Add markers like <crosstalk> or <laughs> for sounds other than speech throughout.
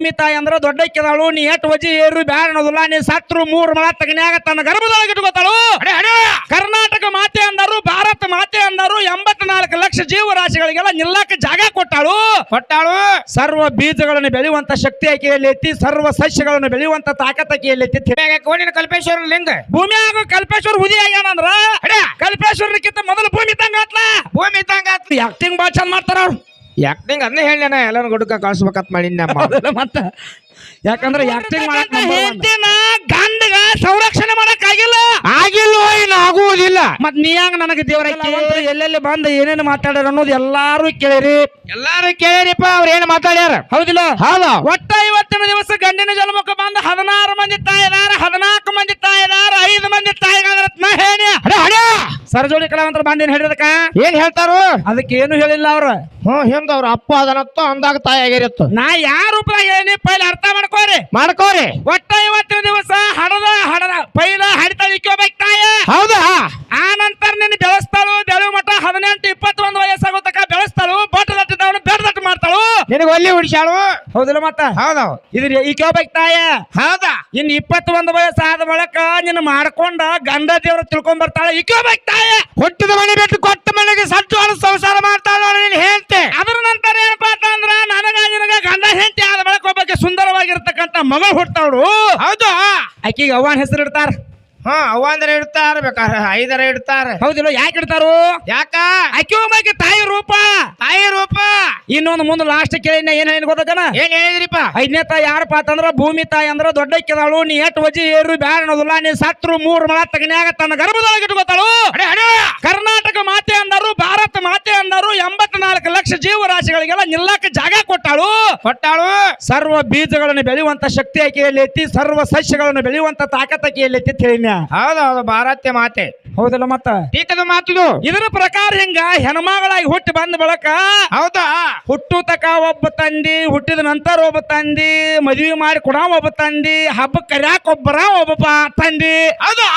ಭೂಮಿ ತಾಯಿ ಅಂದ್ರ ದೊಡ್ಡ ಕೆದಾಳು ನೀ ಎಟ್ ವಜಿ ಏರು ಬ್ಯಾಡ ಅನ್ನೋದಿಲ್ಲ ನೀ ಸತ್ರು ಮೂರು ಮಳ ತಗನ್ಯಾಗ ತನ್ನ ಗರ್ಭದೊಳಗೆ ಇಟ್ಕೋತಾಳು. ಕರ್ನಾಟಕ ಮಾತೆ ಅಂದರು ಭಾರತ ಮಾತೆ ಅಂದರು ಎಂಬತ್ನಾಲ್ಕು ಲಕ್ಷ ಜೀವರಾಶಿಗಳಿಗೆಲ್ಲ ನಿಲ್ಲಕ ಜಾಗ ಕೊಟ್ಟಾಳು. ಕೊಟ್ಟಾಳು. ಸರ್ವ ಬೀಜಗಳನ್ನು ಬೆಳೆಯುವಂತ ಶಕ್ತಿ ಆಕೆಯಲ್ಲಿ ಐತಿ ಸರ್ವ ಸಸ್ಯಗಳನ್ನು ಬೆಳೆಯುವಂತ ತಾಕತ್ ಆಕೆಯಲ್ಲಿ ಐತಿ ಕೋಣಿನ ಕಲ್ಪೇಶ್ವರ ಲಿಂಗ. ಭೂಮಿಯಾಗ ಕಲ್ಪೇಶ್ವರ ಹುದಿ ಆಗ್ಯಾನಂದ್ರ ಕಲ್ಪೇಶ್ವರಕ್ಕಿಂತ ಮೊದಲು ಭೂಮಿ ತಂಗ ಆತ್ಲ ಭೂಮಿ ಇದ್ದಂಗ ಆಕ್ಟಿಂಗ್ ಬಾಳ ಚಂದ ಮಾಡ್ತಾರ ಅವ್ರು? ಯಾಕ್ನಿಂಗ್ ಅದನ್ನೇ ಹೇಳಿ ಎಲ್ಲಾನು ಗುಡುಕ ಕಳ್ಸ್ಬೇಕಂತ ಮಾಡಿನ ಮತ್ತ ಯಾಕಂದ್ರೆ ಆಕ್ಟಿಂಗ್ ಮಾಡಕ್ ಹೆಂಡತಿನ ಗಂಡಗ ಸಂರಕ್ಷಣೆ ಮಾಡಕ್ ಆಗಿಲ್ಲ? ಆಗಿಲ್ಲ ಆಗುವುದಿಲ್ಲ. ಮತ್ ನೀ ಹಂಗ ನನಗೆ ದೇವರ ಎಲ್ಲೆಲ್ಲಿ ಬಂದ ಏನೇನು ಮಾತಾಡ್ಯಾರ ಅನ್ನೋದು ಎಲ್ಲಾರು ಕೇಳಿರಿ. ಎಲ್ಲಾರು ಕೇಳಿರಿಪ್ಪ ಅವ್ರ ಏನು ಮಾತಾಡ್ಯಾರ? ಹೌದಿಲ್ಲ? ಹೌದ. ಒಟ್ಟ ಇವತ್ತಿನ ದಿವಸ ಗಂಡಿನ ಜನ್ಮಕ್ಕೆ ಬಂದು ಹದಿನಾರು ಮಂದಿ ತಾಯಿದಾರ ಹದಿನಾಲ್ಕು ಮಂದಿ ತಾಯಿದಾರ ಐದು ಮಂದಿ ತಾಯಿಗಾದ್ರ ನಾ ಹೇಳಿ. ಸರಜೋಡಿ ಕಲಾವಂತರ ಬಂದಿನ ಹೇಳಿದಕ್ಕ ಏನ್ ಹೇಳ್ತಾರು? ಅದಕ್ಕೆ ಏನು ಹೇಳಿಲ್ಲ ಅವ್ರ. ಹ್ಮ್ ಹಿಂದ ಅವ್ರ ಅಪ್ಪ ಅದನತ್ತ ಅಂದಾಗ ತಾಯಿ ಆಗಿರತ್ತ. ನಾ ಯಾರ ರೂಪದಾಗ ಹೇಳಿ ಪೈಲ ಅರ್ಥ ಮಾಡ್ಕೋರಿ? ಮಾಡ್ಕೋರಿ. ಒಟ್ಟ ಇವತ್ತಿನ ದಿವಸ ಹಡದ ಹಡದ ಪೈಲ ಹಡಿತಾಳ ಇಕ್ಕೋಬೇಕು ತಾಯ. ಹೌದಾ? ಆ ನಂತರ ನಿನ್ನ ಬೆಳೆಸ್ತಾಳು ಬೆಳು ಮಟ್ಟ ಹದಿನೆಂಟು ಇಪ್ಪತ್ತೊಂದು ವಯಸ್ಸಾಗೋ ತಕ ಬೆಳೆಸ್ತಾಳು ಬಟ್ ದಟ್ಟಿದವನು ಬೆಡ್ ದಟ್ಟು ಮಾಡ್ತಾಳು. ನಿನಗೆ ಒಲ್ಲಿ ಹುಡ್ಸ್ಯಾಳು? ಹೌದಿಲ್ಲ ಮತ್ತ? ಹೌದ. ಇದ್ರ ಇಕ್ಕೋಬೇಕು ತಾಯ. ಹೌದಾ? ಇನ್ ಇಪ್ಪತ್ತೊಂದು ಆದ ಬಳಿಕ ನಿನ್ನ ಮಾಡ್ಕೊಂಡ ಗಂಡ ದೇವ್ರ ತಿಳ್ಕೊಂಡ್ ಬರ್ತಾಳ ಇಕ್ಕೋಬೇಕು ತಾಯ. ಹುಟ್ಟಿದ ಮನೆ ಬಿಟ್ಟು ಕೊಟ್ಟ ಮನೆಗೆ ಅನು ಸಂಸಾರ ಮಾಡ್ತಾಳ ನೀನ್ ಹೇಳ್ತೆ? ಅದ್ರ ನಂತರ ಏನಪ್ಪಾ ಅಂತಂದ್ರ ನನಗ ನಿನಗ ಗಂಡ ಹೆಂಡತಿ ಆದ ಬಳಕ ಒಬ್ಬಕ್ಕೆ ಸುಂದರವಾಗಿರ್ತಕ್ಕಂತ ಮಗ ಹುಡ್ತಾವ್ರು ಹೌದು. ಆಕಿಗೆ ಅವ್ವನ ಹೆಸರು ಇಡ್ತಾರ. ಹಾ ಅವಂದ್ರ ಇಡ್ತಾರ ಬೇಕಾದ್ರೆ ಐದರ ಇಡ್ತಾರ. ಹೌದಿಲ್ಲ ಯಾಕೆ ಇಡ್ತಾರು? ಯಾಕ? ಒಬ್ಬಾಕಿ ತಾಯಿ ರೂಪ. ತಾಯಿ ರೂಪ. ಇನ್ನೊಂದು ಮುಂದೆ ಲಾಸ್ಟ್ ಕೇಳಿನ ಏನ್ ಹೇಳಿ ಗೊತ್ತಾಗಣ ಏನ್ ಹೇಳಿದ್ರಿಪ್ಪ? ಐದನೇ ತಾಯಿ ಯಾರಪ್ಪ ಅಂತಂದ್ರ ಭೂಮಿ ತಾಯಿ ಅಂದ್ರ ದೊಡ್ಡ ಕೆದಾಳು ನೀ ಎಟ್ ವಜಿ ಏರು ಬ್ಯಾಡ ಅನ್ನೋದಿಲ್ಲ ನೀ ಸತ್ರು ಮೂರ್ ಮಳ ತಗನ್ಯಾಗ ತನ್ನ ಗರ್ಭದೊಳಗೆ ಇಟ್ಕೋತಾಳು ಕರ್ನಾಟಕ ಮಾತೆ ಅಂದರು ಭಾರತ ಮಾತೆ ಅಂದರು ಎಂಬತ್ನಾಲ್ಕು ಲಕ್ಷ ಜೀವರಾಶಿಗಳಿಗೆಲ್ಲ ನಿಲ್ಲಕ್ಕೆ ಜಾಗ ಕೊಟ್ಟಾಳು. ಕೊಟ್ಟಾಳು. ಸರ್ವ ಬೀಜಗಳನ್ನು ಬೆಳೆಯುವಂತ ಶಕ್ತಿ ಆಕೆಯಲ್ಲಿ ಐತಿ ಸರ್ವ ಸಸ್ಯಗಳನ್ನು ಬೆಳೆಯುವಂತ ತಾಕತ್ ಆಕೆಯಲ್ಲಿ ಐತಿ ಅಂತ ಹೇಳಿನ ಹೌದು ಹೌದು ಭಾರತ್ಯ ಮಾತೆ. ಹೌದಲ್ಲ ಮತ್ತ? ಟೀಕದ ಮಾತಿದು. ಇದರ ಪ್ರಕಾರ ಹಿಂಗ ಹೆಣ್ಮಗಳಾಗಿ ಹುಟ್ಟಿ ಬಂದ ಬಳಕ ಹೌದಾ? ಹುಟ್ಟು ತಕ ಒಬ್ಬ ತಂದಿ ಹುಟ್ಟಿದ ನಂತರ ಒಬ್ಬ ತಂದಿ ಮದುವೆ ಮಾಡಿ ಕೊಡ ಒಬ್ಬ ತಂದಿ ಹಬ್ಬ ಕರ್ಯಾಕ ಒಬ್ಬರ ಒಬ್ಬ ತಂದಿ. ಹೌದಾ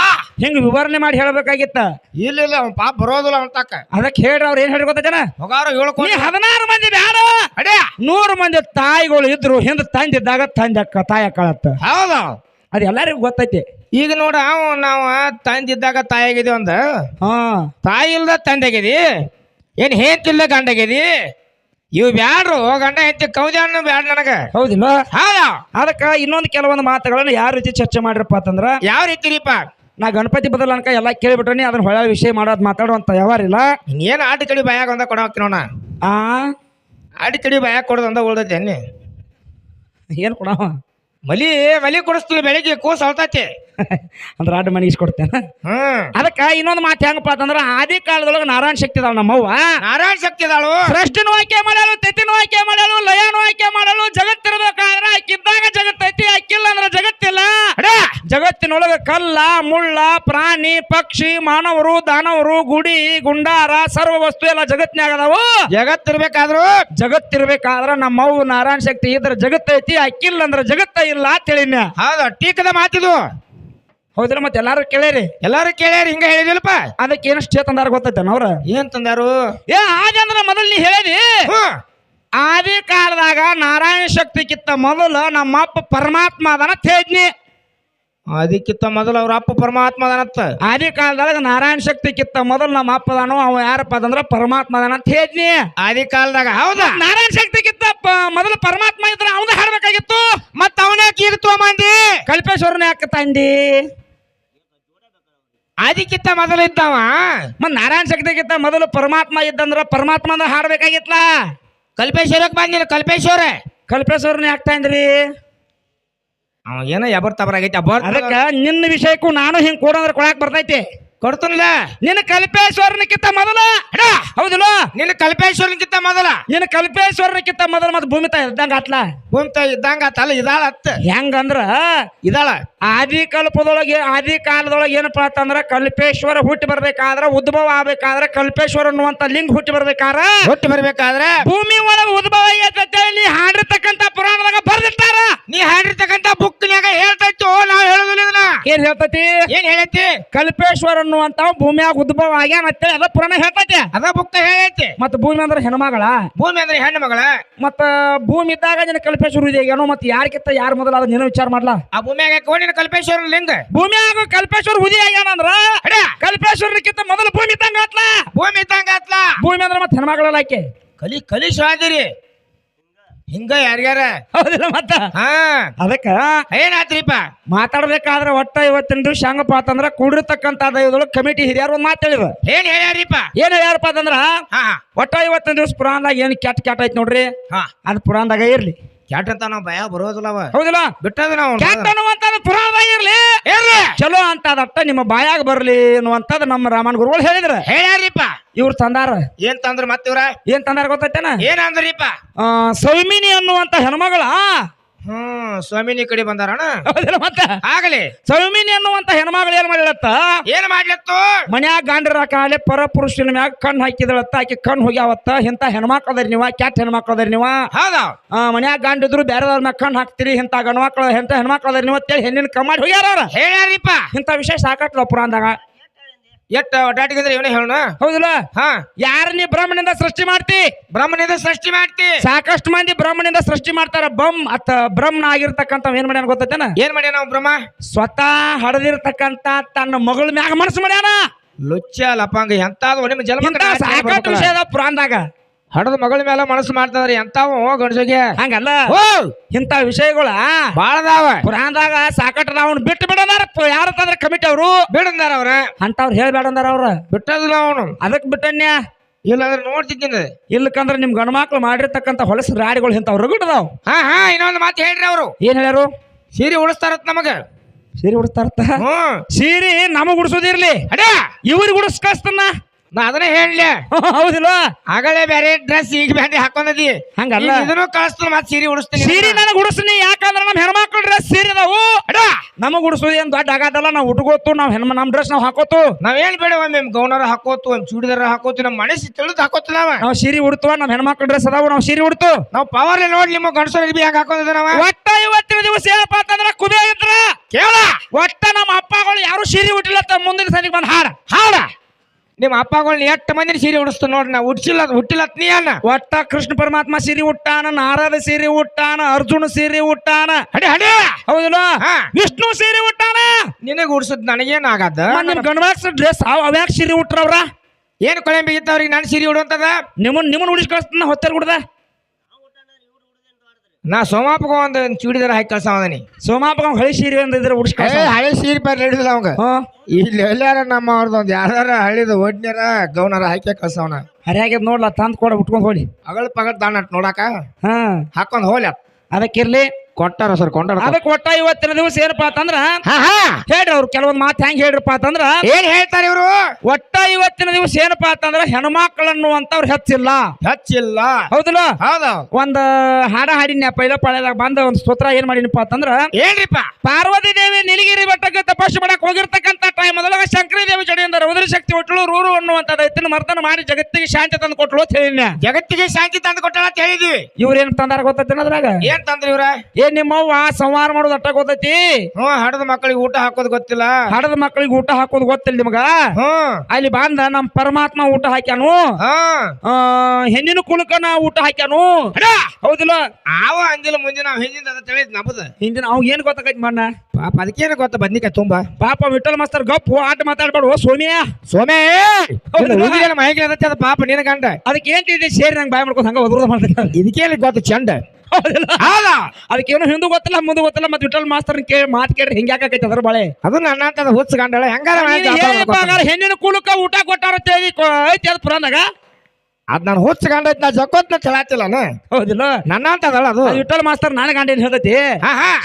ಹಿಂಗ ವಿವರಣೆ ಮಾಡಿ ಹೇಳ್ಬೇಕಾಗಿತ್ತ? ಇಲ್ಲ ಇಲ್ಲ ಅವ್ನ್ ಪಾಪ ಬರೋದಿಲ್ಲ ತಕ್ಕ. ಅದಕ್ಕೆ ಹೇಳ್ರಿ ಅವ್ರು ಏನ್ ಹೇಳ್ಕೊತನ ಹೋಗಾರ ಹೇಳ್ಕೊಂಡು ಹದಿನಾರು ಮಂದಿ ಬ್ಯಾಡ. ಅಡೇ ನೂರು ಮಂದಿ ತಾಯಿಗಳು ಇದ್ರು ಹಿಂದ ತಂದಿದ್ದಾಗ ತಂದೆ ತಾಯ ಹೌದಾ ಹೌದು. ಅದು ಎಲ್ಲರಿಗೂ ಗೊತ್ತೈತಿ. ಈಗ ನೋಡ ಅವ ನಾವ ತಂದಿದ್ದಾಗ ತಾಯಿ ಆಗಿದೀವಿ ಅಂದ. ಹಾ. ತಾಯಿ ಇಲ್ದ ತಂದೆಗಿದಿ ಏನ್ ಹೇಂತಿಲ್ಲ ಗಂಡಗಿದಿ ಇವ್ ಬ್ಯಾಡ್ರು ಗಂಡ ಹೆಂಡತಿ ಕೌದ್ಯಾನು ಬ್ಯಾಡ ನನಗ. ಹೌದಿಲ್ಲ ಹೌದಾ? ಅದಕ್ಕ ಇನ್ನೊಂದು ಕೆಲವೊಂದು ಮಾತುಗಳನ್ನ ಯಾವ ರೀತಿ ಚರ್ಚೆ ಮಾಡಿರಪ್ಪ ಅಂತಂದ್ರ ಯಾವ ರೀತಿ ರೀಪ? ನಾ ಗಣಪತಿ ಬದಲ ಅನ್ಕ ಎಲ್ಲ ಕೇಳಿಬಿಟ್ರಿ ಅದನ್ನ ಹೊಳ ವಿಷಯ ಮಾಡೋದು ಮಾತಾಡುವಂತ ಯಾವಾರಿಲ್ಲ ಏನ್ ಆಟ ಕಡಿ ಬಾಯಾಗ ಒಂದ ಕೊಡ ಹೋಗ್ತೀನಿ ನೋಣ ಆ? ಆಡಿ ಕಡಿ ಬಾಯಾಗ ಕೊಡೋದು ಉಳ್ದೈತೆ ಏನ್ ಕೊಡವ? ಮಲಿ ಮಲಿ ಕೊಡಿಸ್ತೀವಿ ಬೆಳಿಗ್ಗೆ ಕೂಸ್ ಹೊಳ್ತೈತಿ ಅಂದ್ರೆ ಅಡ್ಡ ಮನೆ ಇಸ್ಕೊಡ್ತೇನೆ. ಅದಕ್ಕೆ ಇನ್ನೊಂದು ಮಾತು ಹೆಂಗಪ್ಪ ಅಂತಂದ್ರೆ ಆದಿ ಕಾಲದೊಳಗೆ ನಾರಾಯಣ ಶಕ್ತಿ ಇದಾವ ನಮ್ಮವ್ವ. ನಾರಾಯಣ ಶಕ್ತಿ ಇದಾಳು ಸೃಷ್ಟಿನೂ ಆಯ್ಕೆ ಮಾಡಲು ತೆತ್ತಿನೂ ಆಯ್ಕೆ ಮಾಡಲು ಲಯನೂ ಆಯ್ಕೆ ಮಾಡಲು ಜಗತ್ತಿರ್ಬೇಕಾದ್ರೆ ಆಕಿದ್ದಾಗ ಜಗತ್ತೈತಿ ಆಕಿಲ್ಲ ಅಂದ್ರೆ ಜಗತ್ತಿಲ್ಲ ಜಗತ್ತಿನೊಳಗೆ ಜಗತ್ತಿನೊಳಗ ಕಲ್ಲ ಮುಳ್ಳ ಪ್ರಾಣಿ ಪಕ್ಷಿ ಮಾನವರು ದಾನವರು ಗುಡಿ ಗುಂಡಾರ ಸರ್ವ ವಸ್ತು ಎಲ್ಲ ಜಗತ್ತಿನಾಗ ಅದಾವು. ಜಗತ್ತಿರ್ಬೇಕಾದ್ರು ಜಗತ್ತಿರ್ಬೇಕಾದ್ರ ನಮ್ಮವ್ವ ನಾರಾಯಣ ಶಕ್ತಿ ಇದ್ರ ಜಗತ್ತೈತಿ ಅಕ್ಕಿಲ್ಲ ಅಂದ್ರೆ ಜಗತ್ತ ಇಲ್ಲ ಅಂತ ತಿಳಿನ ಹೌದು ಟೀಕದ ಮಾತಿದು. ಹೌದಿಲ್ಲ ಮತ್ತೆ ಎಲ್ಲಾರು ಕೇಳ್ಯಾರಿ? ಎಲ್ಲಾರು ಕೇಳ್ಯಾರ ಹಿಂಗ ಹೇಳಿದಿಲ್ಲಪ್ಪ ಅದಕ್ಕೆ ಏನು ಚೇತಂದಾರ ಗೊತ್ತೈತೇನ ಅವ್ರ? ಏನ್ ತಂದಾರು? ಏ ಆದಿ ಮೊದಲ್ ನೀ ಹ್ಮ್ ಆದಿ ಕಾಲದಾಗ ನಾರಾಯಣ ಶಕ್ತಿಕ್ಕಿಂತ ಮೊದಲು ನಮ್ಮಪ್ಪ ಪರಮಾತ್ಮ ಅದನ್ನ ತೇಜ್ನಿ ಅದಕ್ಕಿಂತ ಮೊದಲು ಅವ್ರ ಅಪ್ಪ ಪರಮಾತ್ಮ ಅದನತ್ತ ಆದಿ ಕಾಲದಾಗ ನಾರಾಯಣ ಶಕ್ತಿಗಿಂತ ಮೊದಲು ನಮ್ಮ ಅಪ್ಪದಾನು ಅವ ಯಾರಪ್ಪ ಅದಂದ್ರ ಪರಮಾತ್ಮ ಅದನ್ನ ತೇಜ್ನಿ ಆದಿ ಕಾಲದಾಗ ಹೌದಾ? ನಾರಾಯಣ ಶಕ್ತಿ ಕಿತ್ತ ಮೊದಲು ಪರಮಾತ್ಮ ಇದ್ರ ಅವನ ಹಾಡ್ಬೇಕಾಗಿತ್ತು. ಮತ್ತ ಅವನೇ ಕೀರ್ತು ಮಂದಿ. ಕಲ್ಪೇಶ್ವರನ ಯಾಕೆ ತಂದಿ? ಅದಕ್ಕಿಂತ ಮೊದಲು ಇದ್ದಾವ. ಮತ್ ನಾರಾಯಣ ಶಕ್ತಿಗಿಂತ ಮೊದಲು ಪರಮಾತ್ಮ ಇದ್ದಂದ್ರ ಪರಮಾತ್ಮನ ಹಾಡ್ಬೇಕಾಗಿತ್ಲ? ಕಲ್ಪೇಶ್ವರಕ್ಕೆ ಬಂದಿಲ್ಲ ಕಲ್ಪೇಶ್ವರ. ಕಲ್ಪೇಶ್ವರನ ಆಗ್ತಾ ಇದ್ರಿ? ಅವ ಏನೋ ಎಬರ್ ತಬರ್ ಆಗೈತಿ ಅಬ್ಬರ್ ಅದಕ್ಕ ನಿನ್ನ ವಿಷಯಕ್ಕೂ ನಾನು ಹಿಂಗ್ ಕೊಡಂದ್ರೆ ಕೊಡಾಕ್ ಬರ್ತೈತಿ. ಕೊಡ್ತನಿಲ್ಲ? ನಿನ್ನ ಕಲ್ಪೇಶ್ವರನಕ್ಕಿಂತ ಮೊದಲ? ಹೌದಲ್ಲ? ನಿನ್ನ ಕಲ್ಪೇಶ್ವರನ್ಕಿಂತ ಮೊದಲ? ನಿನ್ನ ಕಲ್ಪೇಶ್ವರನಕ್ಕಿಂತ ಮೊದಲ ಮತ್ತೆ ಭೂಮಿ ತಾಯಿ ಇದ್ದಂಗ ಆತ್ಲ? ಭೂಮಿ ತಾಯಿ ಇದ್ದಂಗ ಆತಲ್ಲ ಇದಾಳ ಅತ್ತ. ಹೆಂಗಂದ್ರ? ಇದಾಳ. ಆದಿ ಕಲ್ಪದೊಳಗೆ ಆದಿ ಕಾಲದೊಳಗೆ ಏನಪ್ಪಾ ಅಂತಂದ್ರ ಕಲ್ಪೇಶ್ವರ ಹುಟ್ಟಿ ಬರ್ಬೇಕಾದ್ರ ಉದ್ಭವ ಆಗ್ಬೇಕಾದ್ರ ಕಲ್ಪೇಶ್ವರ ಅನ್ನುವಂತ ಲಿಂಗ ಹುಟ್ಟಿ ಬರ್ಬೇಕಾರ? ಹುಟ್ಟಿ ಬರ್ಬೇಕಾದ್ರೆ? ಭೂಮಿ ಒಳಗೆ ಉದ್ಭವ ಆಗೈತೆ ನೀ ಹಾಡಿರ್ತಕ್ಕಂಥ ಪುರಾಣದಾಗ ಬರ್ದಿರ್ತಾರ. ನೀ ಹಾಡಿರ್ತಕ್ಕಂತ ಬುಕ್ನ್ಯಾಗ ಹೇಳ್ತೈತು ನಾವ್ ಹೇಳುದಿಲ್ಲ ಇದನ್ನ. ಏನ್ ಹೇಳ್ತತಿ? ಏನ್ ಹೇಳೈತಿ? ಕಲ್ಪೇಶ್ವರ ಅನ್ನುವಂತ ಭೂಮಿಯಾಗ ಉದ್ಭವ ಆಗ್ಯಾನ ಅಂತೇಳಿ ಅದ ಪುರಾಣ ಹೇಳ್ತೈತಿ. ಅದ ಬುಕ್ ಹೇಳೈತಿ. ಮತ್ತ ಭೂಮಿ ಅಂದ್ರೆ ಹೆಣ್ಮಗಳ. ಭೂಮಿ ಅಂದ್ರೆ ಹೆಣ್ಮಗಳ ಮಗಳ. ಮತ್ತ ಭೂಮಿ ಇದ್ದಾಗ ನಿನ್ನ ಕಲ್ಪೇಶ್ವರ ಇದೆ ಏನೋ ಮತ್ತ ಯಾರ್ಕಿತ್ತ ಯಾರ ಮೊದಲ ಅದ ನೀನು ವಿಚಾರ ಮಾಡ್ಲಾ? ಆ ಭೂಮಿಯಾಗ ಕೋಣಿನ ಕಲ್ಪೇಶ್ವರ ಲಿಂಗ? ಭೂಮಿಯಾಗ ಕಲ್ಪೇಶ್ವರ ಉದಿ ಆಗ್ಯಾನ ಅಂದ್ರ ಕಲ್ಪೇಶ್ವರಕ್ಕಿಂತ ಮೊದಲು ಭೂಮಿ ಇದ್ದಂಗ ಆತ್ಲ? ಭೂಮಿ ಇದ್ದಂಗ ಆತ್ಲಾ? ಭೂಮಿ ಅಂದ್ರೆ ಮತ್ತೆ ಹೆಣ್ಮಗಳಲ್ಲ ಆಕೆ. ಕಲಿ ಕಲಿ ಸ್ವಾದಿರಿ ಹಿಂಗ ಯಾರ್ಯಾರ? ಹೌದಿಲ್ಲ ಮತ್ತ? ಹಾ. ಅದಕ್ಕ ಏನಾತ್ರಿಪ್ಪ ಮಾತಾಡ್ಬೇಕಾದ್ರೆ ಒಟ್ಟ ಇವತ್ತಿನ ದಿವಸ ಹೆಂಗಪ್ಪ ಅಂತಂದ್ರ ಕೂಡಿರ್ತಕ್ಕಂತ ದೈವದೊಳಗೆ ಕಮಿಟಿ ಹಿರಿಯರು ಒಂದ್ ಮಾತು ಹೇಳಿದ್ರು. ಏನ್ ಹೇಳ್ಯಾರಿಪ್ಪ? ಏನ್ ಹೇಳ್ಯಾರಪ್ಪ ಅಂತಂದ್ರ ಹಾ. ಒಟ್ಟ ಇವತ್ತಿನ ದಿವಸ ಪುರಾಣದಾಗ ಏನ್ ಕೆಟ್ಟ ಕೆಟ್ಟ ಐತಿ ನೋಡ್ರಿ? ಹಾ. ಅದು ಪುರಾಣದಾಗ ಇರ್ಲಿ. ಅಂತ ನಾವು ಭಯ ಬರೋದಿಲ್ಲವ ಹೌದಿಲ್ಲ? ಬಿಟ್ಟದ ನಾವು ಕೆಟ್ಟ ಅನ್ನುವಂಥದ್ದು ಪುರಾಣದಾಗ ಇರ್ಲಿ. ಚಲೋ ಅಂತ ಅದಟ್ಟ ನಿಮ್ಮ ಬಾಯಾಗ ಬರ್ಲಿ ಅನ್ನುವಂಥದ್ದು ನಮ್ಮ ರಾಮನ್ ಗುರುಗಳು ಹೇಳಿದ್ರ. ಹೇಳ್ಯಾರಿಪ್ಪ. ಇವ್ರು ತಂದಾರ. ಏನ್ ತಂದ್ರ ಮತ್ತಿವ್ರ? ಏನ್ ತಂದಾರ ಗೊತ್ತೈತೇನ? ಏನಂದ್ರಿಪ್ಪ ಸೌಮಿನಿ ಅನ್ನುವಂತ ಹೆಣ್ಮಗಳ. ಹ್ಮ್ ಸ್ವಾಮಿನಿ ಕಡೆ ಬಂದಾರಣ ಮತ್ತೆ? ಆಗಲಿ. ಸ್ವಾಮಿನಿ ಅನ್ನುವಂತ ಹೆಣ್ಮಗಳು ಏನ್ ಮಾಡ್ಲತ್ತ ಏನ್ ಮಾಡ್ಲತ್ತು? ಮನ್ಯಾಗ ಗಂಡರ ಕಾಲೆ ಪರ ಪುರುಷನ ಮ್ಯಾಗ ಕಣ್ಣು ಹಾಕಿದಳತ್ತ ಆಕೆ ಕಣ್ಣು ಹೋಗ್ಯಾವತ್ತ. ಇಂತ ಹೆಣ್ಮಕ್ಳು ಅದರಿ ನೀವ ಕ್ಯಾಟ್ ಹೆಣ್ಮಕ್ಳು ಅದ್ರಿ ನೀವ. ಹೌದಾ. ಮನ್ಯಾಗ ಗಾಂಡಿದ್ರು ಬೇರೆದವ್ರ ಮ್ಯಾಗ ಕಣ್ಣು ಹಾಕ್ತಿರಿ ಇಂತ ಗಂಡ್ಮಕ್ಳು ಎಂತ ಹೆಣ್ಮಕ್ಳು ನೀವ ನೀವು ಹೆಣ್ಣಿನ ಕಮಾಡಿ ಹೋಗ್ಯಾರ ಹೇಳ್ಯಾರಿಪ್ಪ. ಇಂಥ ವಿಷಯ ಸಾಕಟ್ಲ ಪುರಾಣದಾಗ. ಎಷ್ಟ ಒಟ್ಟಾಟಿಗಂದ್ರೆ ಇವನೇ ಹೇಳೋಣ? ಹೌದಲ್ಲ? ಹಾ. ಯಾರ ನೀ ಬ್ರಹ್ಮನಿಂದ ಸೃಷ್ಟಿ ಮಾಡ್ತಿ? ಬ್ರಹ್ಮನಿಂದ ಸೃಷ್ಟಿ ಮಾಡ್ತಿ. ಸಾಕಷ್ಟು ಮಂದಿ ಬ್ರಹ್ಮನಿಂದ ಸೃಷ್ಟಿ ಮಾಡ್ತಾರ. ಬಮ್ ಅತ್ತ ಬ್ರಹ್ಮನ ಆಗಿರ್ತಕ್ಕಂಥ ಏನ್ ಮಾಡ್ಯಾನ ಗೊತ್ತೇನ ಏನ್ ಮಾಡ್ಯಾನ ಬ್ರಹ್ಮ? ಸ್ವತಃ ಹಡದಿರ್ತಕ್ಕಂತ ತನ್ನ ಮಗಳ ಮ್ಯಾಗ ಮನಸ್ಸು ಮಾಡ್ಯಾನ. ಲುಚ್ಚ ಲಪಂಗ ಎಂತಾದ್ರು ನಿಮ್ಮ ಇಂಥ ಸಾಕಷ್ಟು ವಿಷಯದ ಪುರಾಣದಾಗ ಹಡದ ಮಗಳ ಮೇಲೆ ಮನಸ್ಸು ಮಾಡ್ತದ್ರಿ ಎಂತಾವ ಗಣಸಿಗೆ ಹಂಗಲ್ಲ. ಓ ಇಂಥ ವಿಷಯಗಳ ಬಾಳದಾವ. ಪುರಾಣದಾಗ ಸಾಕಟ್ಟು ನಾವು ಬಿಟ್ಟು ಬಿಡೋದಾರ. ಯಾರ ತಂದ್ರ ಕಮಿಟಿ ಅವರು. ಬಿಡಂದಾರ ಅವ್ರ? ಅಂತವ್ರು ಹೇಳ್ಬೇಡಂದಾರ ಅವ್ರ. ಬಿಟ್ಟದಿಲ್ಲ ಅವನು. ಅದಕ್ ಬಿಟ್ಟನ್ಯ? ಇಲ್ಲಾಂದ್ರೆ ನೋಡ್ತಿದ್ದೀನಿ. ಇಲ್ಲಕಂದ್ರೆ ನಿಮ್ ಗಂಡ್ಮಕ್ಳು ಮಾಡಿರ್ತಕ್ಕಂಥ ಹೊಲಸು ರಾಡಿಗಳು ಇಂಥವ್ ರಗುಡದಾವ್. ಹಾ ಹಾ ಇನ್ನೊಂದು ಮಾತು ಹೇಳ್ರಿ ಅವರು. ಏನ್ ಹೇಳ್ಯಾರು? ಸೀರೆ ಉಳಿಸ್ತಾರತ್ ನಮಗ. ಸೀರೆ ಉಡಿಸ್ತಾರತ್ತ? ಸೀರೆ ನಮಗ್ ಉಡ್ಸೋದಿರ್ಲಿ. ಅಡ ಇವ್ರಿಗೆ ಉಡಿಸ್ಕಸ್ತನ್ನ ನಾ ಅದನ್ನ ಹೇಳಲಿ <laughs> ಹೌದಿಲ್ಲ ಆಗಲೇ ಬೇರೆ ಡ್ರೆಸ್ ಈಗ ಬ್ಯಾಂಡಿ ಹಾಕೊಂಡದಿ ಹಂಗಲ್ಲ. ಇದನ್ನು ಕಳಿಸ್ತೀನಿ ಮತ್ತೆ ಸೀರೆ ಉಡಿಸ್ತೀನಿ ಸೀರೆ ನನಗ್ ಉಡಿಸ್ತೀನಿ ಯಾಕಂದ್ರೆ ನಮ್ಮ ಹೆಣ್ಮಕ್ಳು ಡ್ರೆಸ್ ಸೀರೆ ಅದಾವು. ಅಡ ನಮಗೆ ಉಡಿಸೋದು ಏನು ದೊಡ್ಡ ಆಗಾದಲ್ಲ ನಾವು ಉಟ್ಕೋತು ನಾವು ಹೆಣ್ಮ ನಮ್ಮ ಡ್ರೆಸ್ ನಾವು ಹಾಕೋತು. ನಾವೇನ್ ಬೇಡ ಒಮ್ಮೆ ಗೌನರ ಹಾಕೋತು ಒಂದು ಚೂಡಿದಾರ ಹಾಕೋತು ನಮ್ಮ ಮನಸ್ಸು ತಿಳಿದು ಹಾಕೋತು ನಾವು. ನಾವು ಸೀರೆ ಉಡ್ತುವ ನಮ್ಮ ಹೆಣ್ಮಕ್ಳು ಡ್ರೆಸ್ ಅದಾವು ನಾವು ಸೀರೆ ಉಡ್ತು. ನಾವು ಪವರ್ ನೋಡಿ ನಿಮ್ಮ ಗಂಡಸರ ಅರ್ಬಿ ಹಾಕಿ ಹಾಕೋದ ನಾವು? ಒಟ್ಟ ಇವತ್ತಿನ ದಿವಸ ಏನಪ್ಪ ಅಂತಂದ್ರೆ ಕುಬೇ ಇದ್ರ ಕೇಳ! ಒಟ್ಟ ನಮ್ಮ ಅಪ್ಪಗಳು ಯಾರು ಸೀರೆ ಉಟ್ಟಿಲ್ಲ ಮುಂದಿನ ಸಂದಿಗೆ ಬಂದು ಹಾಡ. ಹಾಡ! ನಿಮ್ಮ ಅಪ್ಪಗಳನ್ನ ಎಷ್ಟು ಮಂದಿ ಸೀರೆ ಉಡಿಸ್ತು ನೋಡ್ರಿ ನಾ. ಉಡ್ಸಿಲ್ಲ ಹುಟ್ಟಿಲ್ಲ ಅತ್ನಿಯನ್ನ ಒಟ್ಟ ಕೃಷ್ಣ ಪರಮಾತ್ಮ ಸೀರೆ ಉಟ್ಟಾನ ನಾರದ ಸೀರೆ ಉಟ್ಟಾನ ಅರ್ಜುನ ಸೀರೆ ಉಟ್ಟಾನ. ಹಡಿ ಹಡಿ. ಹೌದಲ್ಲ? ವಿಷ್ಣು ಸೀರೆ ಉಟ್ಟಾನ. ನಿನಗೆ ಉಡ್ಸದ್ ನನಗೇನ್ ಆಗದ? ಮತ್ತ್ ನಿಮ್ ಗಣವಾಸ ಡ್ರೆಸ್ ಅವ್ಯಾಕ ಸೀರೆ ಉಟ್ರವ್ರ? ಏನ್ ಇತ್ತು ಅವ್ರಿಗೆ ನಾನು ಸೀರೆ ಉಡುವಂತದ? ನಿಮ್ಮನ್ ನಿಮ್ಮನ್ನ ಉಡಿಸ್ಕೊಳ್ತ ಹೊತ್ತರ್ ಗುಡ್ದ ನಾ ಸೋಮಾಪಕ ಒಂದು ಚೂಡಿದಾರ ಹಾಕಿ ಕಳ್ಸಾವದನಿ ಸೋಮಾಪಕ ಹಳಿ ಸೀರೆ ಒಂದು ಇದ್ರೆ ಉಡಿಸ್ ಕಳ್ಸ ಹಳೆ ಸೀರೆ ಪರ್ ಹಿಡಿದಿಲ್ಲ ಅವಂಗ. ಇಲ್ಲಿ ಎಲ್ಲಾರ ನಮ್ಮ ಅವ್ರದ್ದು ಒಂದು ಯಾರ್ದಾರ ಹಳಿದ ಒಡ್ನ್ಯಾರ ಗೌನರ ಹಾಕಿ ಕಳ್ಸವನ ಹರಿಯಾಗಿ ನೋಡ್ಲ ತಂದ್ ಕೊಡ ಉಟ್ಕೊಂಡ್ ಹೋಗಿ ಅಗಳ ಪಗಳ ತಾಣ ನೋಡಾಕ? ಹಾ. ಹಾಕೊಂಡ್ ಹೋಗ್ಲಿ. ಅದಕ್ಕಿರ್ಲಿ ಕೊಟ್ಟಾರ ಸರ್ ಕೊಂಡಾರ ಅದಕ್ಕೆ ಕೊಟ್ಟ ಇವತ್ತಿನ ದಿವಸ ಏನಪ್ಪಾ ಅಂತಂದ್ರ? ಹಾ ಹಾ. ಹೇಳ್ರಿ ಅವ್ರು ಕೆಲವೊಂದ್ ಮಾತು ಹೆಂಗ್ ಹೇಳ್ರಪ್ಪ ಅಂತಂದ್ರ? ಏನ್ ಹೇಳ್ತಾರೆ ಇವರು? ಒಟ್ಟ ಇವತ್ತಿನ ದಿವಸ ಏನಪ್ಪಾ ಅಂತಂದ್ರ ಹೆಣ್ಮಕ್ಳನ್ನು ಅಂತವ್ರು ಹೆಚ್ಚಿಲ್ಲ. ಹೆಚ್ಚಿಲ್ಲ. ಹೌದಿಲ್ಲ? ಹೌದ. ಒಂದ್ ಹಾಡ ಹಾಡಿನ ಪೈಲ ಪಾಳ್ಯದಾಗ ಬಂದ ಒಂದ್ ಸ್ತೋತ್ರ ಏನ್ ಮಾಡಿನಪ್ಪ ಅಂತಂದ್ರ? ಏನ್ರಿಪ್ಪ? ಪಾರ್ವತಿ ದೇವಿ ನೀಲಗಿರಿ ಬೆಟ್ಟಕ್ಕೆ ತಪಸ್ಸು ಮಾಡಕ್ ಹೋಗಿರ್ತಕ್ಕಂತ ಟೈಮ್ ಅದೊಳಗ ಶಂಕರಿ ದೇವಿ ಜಡಿಯಿಂದ ರೌದ್ರ ಶಕ್ತಿ ಒಟ್ಟಳು ರೂರು ಅನ್ನುವಂತ ದೈತ್ಯನ ಮರ್ತನ ಮಾಡಿ ಜಗತ್ತಿಗೆ ಶಾಂತಿ ತಂದು ಕೊಟ್ಟಳು ಅಂತ ಹೇಳಿನ ಜಗತ್ತಿಗೆ ಶಾಂತಿ ತಂದು ಕೊಟ್ಟಳ ಅಂತ ಹೇಳಿದ್ವಿ. ಇವ್ರ ಏನ್ ತಂದಾರ ಗೊತ್ತೈತಿ ಅದ್ರಾಗ? ಏನ್ ತಂದ್ರಿ ಇವ್ರ? ನಿಮ್ಮವ್ವ ಸಂವಾರ ಮಾಡೋದು ಅಟ್ಟ ಗೊತ್ತೈತಿ? ಹ್ಮ್ ಹಡದ ಮಕ್ಕಳಿಗೆ ಊಟ ಹಾಕೋದು ಗೊತ್ತಿಲ್ಲ. ಹಡದ ಮಕ್ಕಳಿಗೆ ಊಟ ಹಾಕೋದು ಗೊತ್ತಿಲ್ಲ ನಿಮ್ಗ? ಹ್ಮ್ ಅಲ್ಲಿ ಬಂದ ನಮ್ ಪರಮಾತ್ಮ ಊಟ ಹಾಕ್ಯಾನು? ಹಾ. ಆ, ಹೆಣ್ಣಿನ ಕುಲಕನ ಊಟ ಹಾಕ್ಯಾನು? ಅಡ ಹೌದಿಲ್ಲ? ಅವ ಅಂದಿಲ್ಲ ಮುಂಜಾನೆ ನಾವ್ ಹಿಂದಿಂದ ಅದ ತಿಳಿದ್ ನಬದ ಹಿಂದಿನ ಅವ್ ಏನ್ ಗೊತ್ತಾಗೈತಿ ಮಣ್ಣ? ಪಾಪ ಅದಕ್ಕೇನ ಗೊತ್ತ ಬದ್ನಿಕಾಯಿ ತುಂಬಾ? ಪಾಪ ವಿಠಲ್ ಮಾಸ್ತರ್ ಗಪ್ ಆಟ ಮಾತಾಡ್ಬೇಡ ಸೋಮಿಯ ಸೋಮೆ. ಅದತ್ತೆ ಅದ ಪಾಪ ನಿನ್ನ ಗಂಡ. ಅದಕ್ಕೆ ಏನ್ ತಿಳಿದಿ? ಸೇರಿ ನಂಗೆ ಬಾಯ್ ಮಾಡ್ಕೊಂಡು ಹಂಗ ಒದ್ರದ ಮಾಡ್ತಾರೆ ಇದಕ್ಕೆ ಗೊತ್ತ ಚಂಡ? ಅದಕ್ಕೇನು ಹಿಂದೂ? ಗೊತ್ತಿಲ್ಲ ಮುಂದೆ ಗೊತ್ತಲ್ಲ ಮತ್ತೆ ವಿಠಲ್ ಮಾಸ್ತರ್ ಕೇಳಿ ಮಾತು ಕೇಳಿ ಹಿಂಗ್ಯಾಕೈತಿ ಅದ್ರ ಬಳೆ? ಅದು ನನ್ನ ಅಂತದ ಹುಚ್ಚ ಗಂಡಳ ಹೆಂಗಾರ ಹೆಣ್ಣಿನ ಕುಲಕ್ಕ ಊಟ ಕೊಟ್ಟಾರ ಐತಿ ಅದು ಪುರಾಣದಾಗ? ಅದ್ ನಾನು ಹುಚ್ಚ ಗಂಡ ಐತ್ ನಾ ಜಕ್ಕೋತ್ನ ಚಲಾತಿಲ್ಲ ಹೌದಿಲ್ಲ? ನನ್ನ ಅಂತ ಅದಲ್ಲ ಅದು ವಿಠಲ್ ಮಾಸ್ತರ್ ನಾಳೆ ಗಂಡ ಏನ್ ಹೇಳ್ತೈತಿ?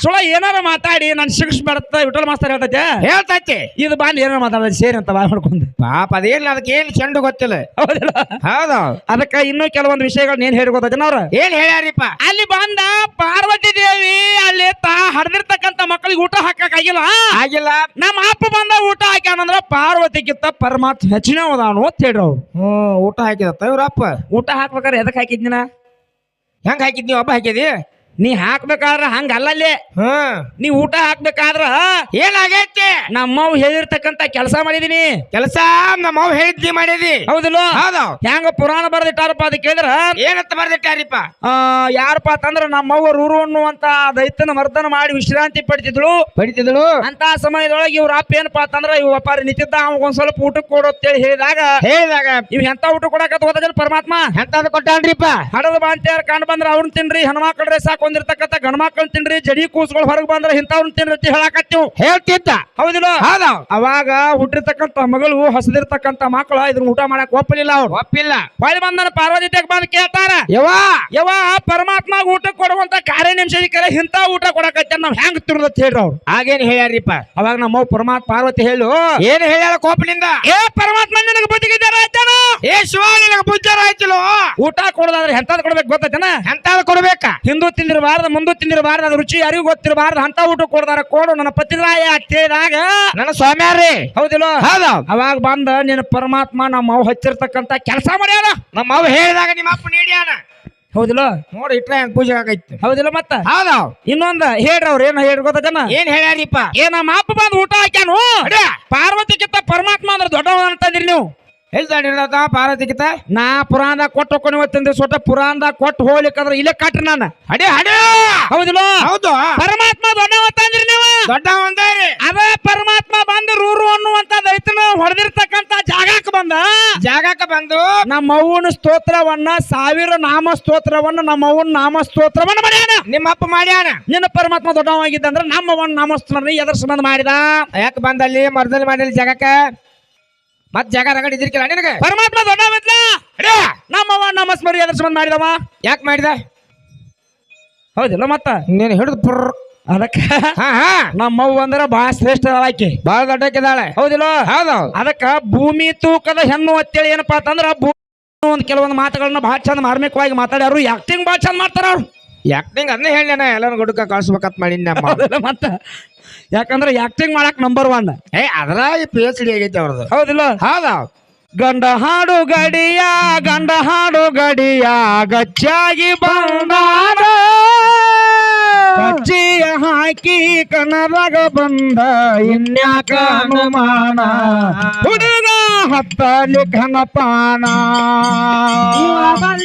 ಸುಳ ಏನಾರ ಮಾತಾಡಿ ನಾನು ಶಿಕ್ಷ ಬಿಡತ್ತ ವಿಠಲ್ ಮಾಸ್ತರ್ ಹೇಳ್ತೈತೆ? ಹೇಳ್ತೈತಿ. ಇದು ಬಾಂಡ್ ಏನಾರ ಮಾತಾಡೋದು ಸೇರಿ ಅಂತ ಬಾಯ್ ಮಾಡ್ಕೊಂಡು ಪಾಪ ಅದೇನ್ ಅದಕ್ಕೆ ಏನ್ ಚೆಂಡು ಗೊತ್ತಿಲ್ಲ. ಹೌದಿಲ್ಲ? ಹೌದು. ಅದಕ್ಕೆ ಇನ್ನೂ ಕೆಲವೊಂದು ವಿಷಯಗಳನ್ನ ಏನ್ ಹೇಳಿ ಗೊತ್ತೈತೆ ಅವ್ರ ಏನ್ ಹೇಳ್ಯಾರಿಪ್ಪ? ಅಲ್ಲಿ ಬಂದ ಪಾರ್ವತಿ ದೇವಿ ಅಲ್ಲಿ ತಾ ಹಡ್ದಿರ್ತಕ್ಕಂತ ಮಕ್ಕಳಿಗೆ ಊಟ ಹಾಕಕ್ ಆಗಿಲ್ಲ? ಆಗಿಲ್ಲ. ನಮ್ಮ ಅಪ್ಪ ಬಂದ ಊಟ ಹಾಕ್ಯಾನಂದ್ರ ಪಾರ್ವತಿಗಿಂತ ಪರಮಾತ್ಮ ಹೆಚ್ಚಿನ ಅದಾನು ಅಂತ ಹೇಳ್ರಿ ಅವ್ರು. ಹ್ಮ್ ಊಟ ಹಾಕಿದತ್ತ ಇವ್ರಪ್ಪ ಊಟ ಹಾಕ್ಬೇಕಾರೆ ಎದಕ್ ಹಾಕಿದ್ನಿನ ಹೆಂಗ್ ಹಾಕಿದ್ ನೀವು ಹಬ್ಬ ಹಾಕಿದಿ ನೀ ಹಾಕ್ಬೇಕಾದ್ರ ಹಂಗ ಅಲ್ಲಲ್ಲಿ ಹಾ. ನೀ ಊಟ ಹಾಕ್ಬೇಕಾದ್ರ ಏನಾಗೈತಿ? ನಮ್ಮವ್ ಹೇಳಿರ್ತಕ್ಕಂತ ಕೆಲಸ ಮಾಡಿದೀನಿ. ಕೆಲಸ ನಮ್ಮವ್ ಹೇಳಿದ್ದಿ ಮಾಡಿದಿ. ಹೌದಿಲ್ಲ? ಹೌದು. ಹೆಂಗ ಪುರಾಣ ಬರ್ದಿಟ್ಟಾರಪ್ಪ ಅದ ಕೇಳಿದ್ರ? ಏನಂತ ಬರ್ದಿಟ್ಟಾರಿಪ್ಪ? ಆ, ಯಾರಪ್ಪ ಅಂತಂದ್ರ ನಮ್ಮವ್ವ ರೂರು ಅನ್ನುವಂತ ದೈತನ ಮರ್ದನ ಮಾಡಿ ವಿಶ್ರಾಂತಿ ಪಡಿತಿದ್ಳು. ಪಡಿತಿದ್ಳು? ಅಂತ ಸಮಯದೊಳಗೆ ಇವ್ರ ಅಪ್ಪ ಏನಪ್ಪಾ ಅಂತಂದ್ರ ಇವ್ ವ್ಯಾಪಾರಿ ನಿಂತಿದ್ದ ಅವಾಗ ಒಂದ್ ಸ್ವಲ್ಪ ಊಟಕ್ಕೆ ಕೊಡು ಅಂತೇಳಿ ಹೇಳಿದಾಗ ಹೇಳಿದಾಗ ಇವ್ ಎಂತ ಊಟ ಕೊಡಕತ್ ಹೋದಲ್ಲ ಪರಮಾತ್ಮ? ಎಂತದ ಕೊಟ್ಟಾನ್ರಿಪ್ಪ? ಹಡದ ಬಾಂತ್ಯಾರ ಕಂಡು ಬಂದ್ರ ಅವ್ರನ್ನ ತಿನ್ರಿ ಹೆಣ್ಮಕ್ಳ್ರೆ ಸಾಕೊಂಡಿರ್ತಕ್ಕಂಥ ಗಣಮಕ್ಕಳು ತಿನ್ರಿ ಜಡಿ ಕೂಸ್ಗಳು ಹೊರಗೆ ಬಂದ್ರ ಇಂಥವ್ರನ್ನ ತಿನ್ರಿ ಅಂತ ಹೇಳಾಕತ್ತೀವ್. ಹೇಳ್ತಿದ್ದ. ಹೌದಿಲ್ಲ? ಹೌದು. ಅವಾಗ ಹುಟ್ಟಿರ್ತಕ್ಕಂಥ ಮಗಳು ಹೊಸದಿರ್ತಕ್ಕಂತ ಮಕ್ಕಳು ಇದನ್ನ ಊಟ ಮಾಡಕ್ ಒಪ್ಪಲಿಲ್ಲ ಅವ್ರು. ಒಪ್ಪಿಲ್ಲ. ಹೊಳಿ ಬಂದನ ಪಾರ್ವತಿ ತೆಗ್ ಬಂದ್ ಕೇಳ್ತಾರ. ಯವಾ ಯವಾ ಪರಮಾತ್ಮ ಊಟ ಕೊಡುವಂತ ಕಾರ್ಯ ನಿಮಿಷಕ್ಕೆ ಇಂಥ ಊಟ ಕೊಡಕತ್ತ ನಾವ್ ಹೆಂಗ್ ತಿರುದತ್ ಹೇಳ್ರಿ ಅವ್ರು. ಆಗೇನ್ ಹೇಳ್ಯಾರಿಪ್ಪ? ಅವಾಗ ನಮ್ಮ ಪರಮಾತ್ಮ ಪಾರ್ವತಿ ಹೇಳು. ಏನ್ ಹೇಳ್ಯಾಳ ಕೋಪನಿಂದ ಏ ಪರಮಾತ್ಮ ನಿನಗೆ ಬುದ್ಧಿಗಿದ್ದಾರ ಆಯ್ತಾನ? ಏ ಶಿವ ನಿನಗೆ ಬುದ್ಧಿ ಆಯ್ತಿಲ್ಲ? ಊಟ ಕೊಡೋದಾದ್ರೆ ಎಂತದ್ ಕೊಡ್ಬೇಕು ಗೊತ್ತೈತನ? ಎಂತದ ಕೊಡ್ಬೇಕಾ? ಹಿಂದೂ ತಿಂದಿರಬಾರ್ದು ಮುಂದೆ ತಿಂದಿರಬಾರ್ದು ಅದ್ರ ರುಚಿ ಯಾರಿಗೂ ಗೊತ್ತಿರಬಾರ್ದು ಅಂತ ಊಟ ಕೊಡ್ದಾರ ಕೊಡು ನನ್ನ ಪತಿರಾಯ ಕೇಳಿದಾಗ ನನ್ನ ಸ್ವಾಮ್ಯಾರಿ ಹೌದಿಲ್ಲ? ಹೌದ. ಅವಾಗ ಬಂದ ನಿನ್ನ ಪರಮಾತ್ಮ ನಮ್ಮ ಅವ್ ಹಚ್ಚಿರ್ತಕ್ಕಂತ ಕೆಲಸ ಮಾಡ್ಯಾನ. ನಮ್ಮ ಅವ್ ಹೇಳಿದಾಗ ನಿಮ್ಮ ಅಪ್ಪ ನೀಡ್ಯಾನ. ಹೌದಿಲ್ಲ? ನೋಡಿ ಇಟ್ರೆ ಪೂಜೆ ಆಗೈತಿ. ಹೌದಿಲ್ಲ ಮತ್ತ? ಹೌದು. ಇನ್ನೊಂದ ಹೇಳ್ರಿ ಅವ್ರ ಏನ್ ಹೇಳ್ರಿ ಗೊತ್ತೈತನ ಏನ್ ಹೇಳ್ಯಾರಿಪ್ಪ? ಏ ನಮ್ಮ ಅಪ್ಪ ಬಂದು ಊಟ ಹಾಕ್ಯಾನು? ಪಾರ್ವತಿಗಿಂತ ಪರಮಾತ್ಮ ಅಂದ್ರೆ ದೊಡ್ಡವ ಅಂತಂದ್ರಿ ನೀವು. ಹೇಳ್ತಾಡಿರತ್ತ ಪಾರ್ವತಿಗಿತ? ನಾ ಪುರಾಣ ಕೊಟ್ಟು ಹೋಗ್ಕೊಂಡು ಇವತ್ತಿಂದ ಸೊಟ್ಟ ಪುರಾಣದಾಗ ಕೊಟ್ಟು ಹೋಗ್ಲಿಕ್ಕಂದ್ರೆ ಇಲ್ಲೇ ಕಟ್ಟ ನಾನು. ಅಡೇ ಅಡೇ! ಹೌದಿಲ್ಲ? ಹೌದು. ಪರಮಾತ್ಮ ದೊಡ್ಡವ ನೀವು? ದೊಡ್ಡ ಒಂದಾರಿ ಅದೇ ಪರಮಾತ್ಮ ಬಂದು ರೂರು ಅನ್ನುವಂತ ದೈತನ ಹೊಡೆದಿರ್ತಕ್ಕಂತ ಜಾಗಕ್ಕೆ ಬಂದ? ಜಾಗಕ್ಕೆ ಬಂದು? ನಮ್ಮ ಅವ್ವನ ಸ್ತೋತ್ರವನ್ನ ಸಾವಿರ ನಾಮ ಸ್ತೋತ್ರವನ್ನ ನಮ್ಮ ಅವ್ವನ ನಾಮ ಸ್ತೋತ್ರವನ್ನ ಮಾಡ್ಯಾನ. ನಿಮ್ಮ ಅಪ್ಪ ಮಾಡ್ಯಾನ? ನಿನ್ನ ಪರಮಾತ್ಮ ದೊಡ್ಡವಾಗಿದ್ದಂದ್ರೆ ನಮ್ಮ ಅವ್ವನ ನಾಮಸ್ತನ ಎದರ್ ಸಂಬಂಧ ಮಾಡಿದ. ಯಾಕೆ ಬಂದಲ್ಲಿ ಮರದಲ್ಲಿ ಮಾಡಲಿ ಜಾಗಕ್ಕ? ಮತ್ ಜಾಗ ರಗಡ್ ಇದ್ರಿ ನಿನಗೆ? ಪರಮಾತ್ಮ ದೊಡ್ಡ ನಮ್ಮವ ನಮ್ಮ ನಾಮಸ್ಮರಿ ಎದರ್ ಸಂಬಂಧ ಮಾಡಿದವ. ಯಾಕೆ ಮಾಡಿದ? ಹೌದಿಲ್ಲ ಮತ್ತ ನೀನು ಹಿಡಿದು ಪುರ್. ಅದಕ್ಕ ಹಾ ಹಾ. ನಮ್ಮ ಅವ್ವ ಅಂದ್ರ ಬಹಳ ಶ್ರೇಷ್ಠ ಆಕಿ. ಬಾಳ ದೊಡ್ಡಕ್ಕಿದ್ದಾಳೆ. ಹೌದಿಲ್ಲ? ಹೌದು. ಅದಕ್ಕ ಭೂಮಿ ತೂಕದ ಹೆಣ್ಣು ಅಂತೇಳಿ ಏನಪ್ಪಾ ಅಂತಂದ್ರ ಭೂಮಿ ಒಂದು ಕೆಲವೊಂದು ಮಾತುಗಳನ್ನ ಬಹಳ ಚಂದ ಮಾರ್ಮಿಕವಾಗಿ ಮಾತಾಡ್ಯಾರು ಆಕ್ಟಿಂಗ್ ಬಹಳ ಚಂದ ಮಾಡ್ತಾರ ಅವ್ರು. ಯಾಕೆ ಅದನ್ನೇ ಹೇಳಿ ನಾ ಎಲ್ಲಾನು ಗುಡ್ಕ ಕಳ್ಸ್ಬೇಕಂತ ಮಾಡಿ ನಮ್ಮ ಮತ್ತ? ಯಾಕಂದ್ರೆ ಆಕ್ಟಿಂಗ್ ಮಾಡಕ್ ನಂಬರ್ ಒನ್ ಏ ಅದ್ರ ಈ ಪಿ ಎಚ್ ಡಿ ಆಗೈತಿ ಅವ್ರದ್ದು. ಹೌದಿಲ್ಲ? ಹೌದ. ಗಂಡ ಹಾಡು ಗಡಿಯ ಗಂಡ ಹಾಡು ಗಡಿಯ ಗಚ್ಚಾಗಿ ಬಂದಾರ ಗಚ್ಚಿಯ ಹಾಕಿ ಕನರಗ ಬಂದ ಇನ್ಯಾಕ ಅನುಮಾನ? ಹುಡುಗ ಹತ್ತಲಿ ಘನಪಾನ. ಪಾನ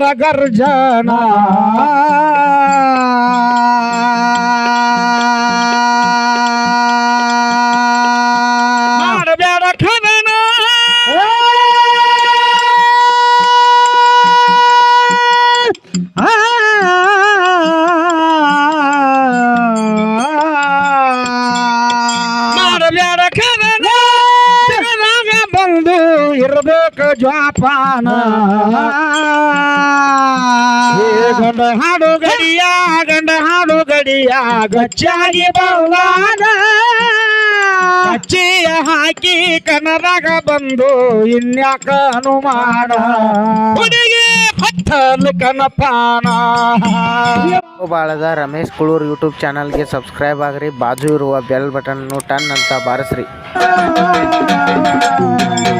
ಮಾಡಬೇಡ ಗರ್ಜನ ಬಂದು ಇರಬೇಕು ಜ್ವಾಪಾನ ಏ ಗಂಡ ಹಾಡು ಗಡಿಯ ಗಂಡ ಹಾಡು ಗಡಿಯ ಗಚ್ಚಾಗಿ ಬೌಲಾನ ಕಚ್ಚಿಯ ಹಾಕಿ ಕನರಾಗ ಬಂದು ಇನ್ಯಾಕ ಅನುಮಾನ ಹುಡುಗಿ ಕನಪಾನ. ಬಾಳದ ರಮೇಶ್ ಕುಳೂರ್ ಯೂಟ್ಯೂಬ್ ಚಾನಲ್ಗೆ ಸಬ್ಸ್ಕ್ರೈಬ್ ಆಗ್ರಿ ಬಾಜು ಇರುವ ಬೆಲ್ ಬಟನ್ ಟನ್ ಅಂತ ಬಾರಿಸ್ರಿ. <laughs>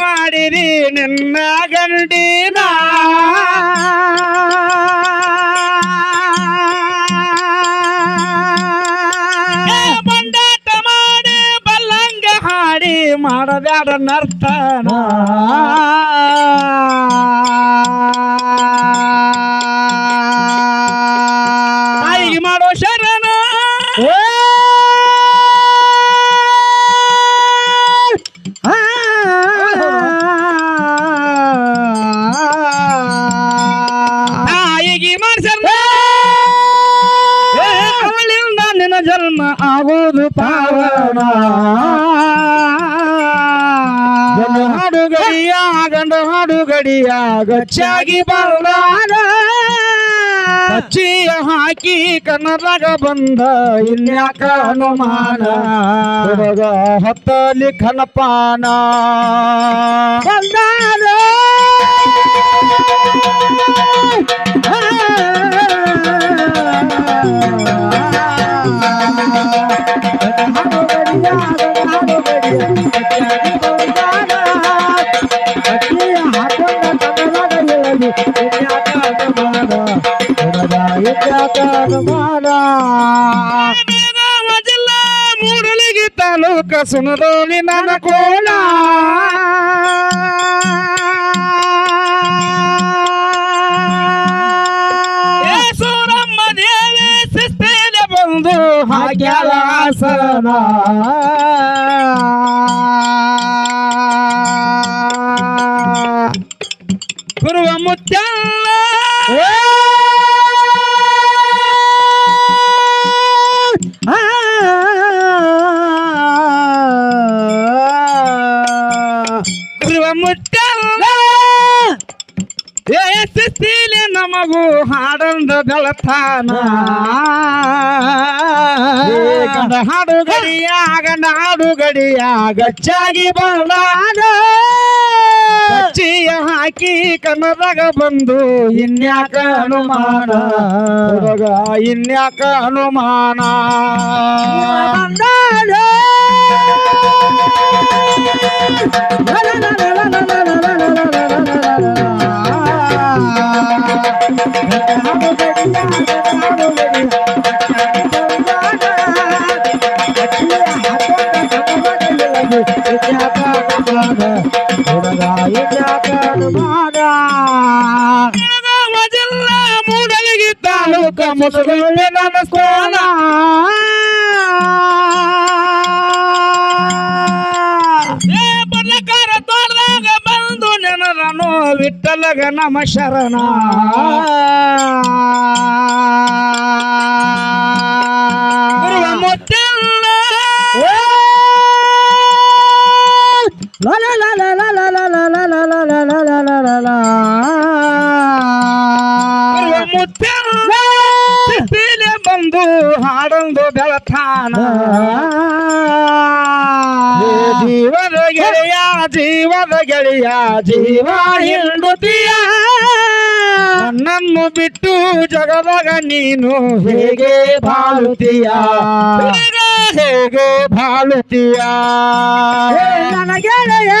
ಮಾಡಿರಿ ನಿನ್ನ ಗಂಡಿನ ಬಂಡಾಟ ಮಾಡಿ ಬಲ್ಲಂಗ ಹಾಡಿ ಮಾಡಬ್ಯಾಡ ನರ್ತನ ಗಚ್ಚಾಗಿ ಬರಲಾರ ಕಚ್ಚಿಯ ಹಾಕಿ ಕನ್ನಡಗ ಬಂದ ಇನ್ಯಾಕ ಅನುಮಾನ ಹುಡುಗ ಹೊತ್ತಲಿ ಖನಪಾನ ಬಂದಾನ ಮೂಡಲಿಗೆ ತಾಲೂಕ ಸುನರೋಳಿ ನನ್ನ ಕೋಣ ಸೂರಮ್ಮ ದೇವಿ ಸಿಸ್ತೇಲೆ ಬಂದು ಹಾಕ್ಯಾಳ ಆಸನ ಗುರುವ ನಮಗೂ ಹಾಡಂದ ಬೆಳತಾನ ಗಂಡ ಹಾಡು ಗಡಿಯಾಗ ನಾಡು ಗಡಿಯಾಗ ಚಾಗಿ ಬರಲಾನ ಕಚ್ಚಿಯ ಹಾಕಿ ಕನ್ನಡಗ ಬಂದು ಇನ್ಯಾಕ ಅನುಮಾನ ಹುಡುಗ ಇನ್ಯಾಕ ಅನುಮಾನ ಮೂಡಲಿಗೆ ಮುಸುಗುಳ್ಳಿ ನನ್ನ ಶರಣ. ಜೀವ ಹಿಂಡುತ್ತೀಯ ನನ್ನನ್ನು ಬಿಟ್ಟು ಜಗದಾಗ ನೀನು ಹೇಗೆ ಬಾಳುತ್ತೀಯ ಹೇಗೆ ಬಾಳುತ್ತೀಯ ನನಗೆಳೆಯ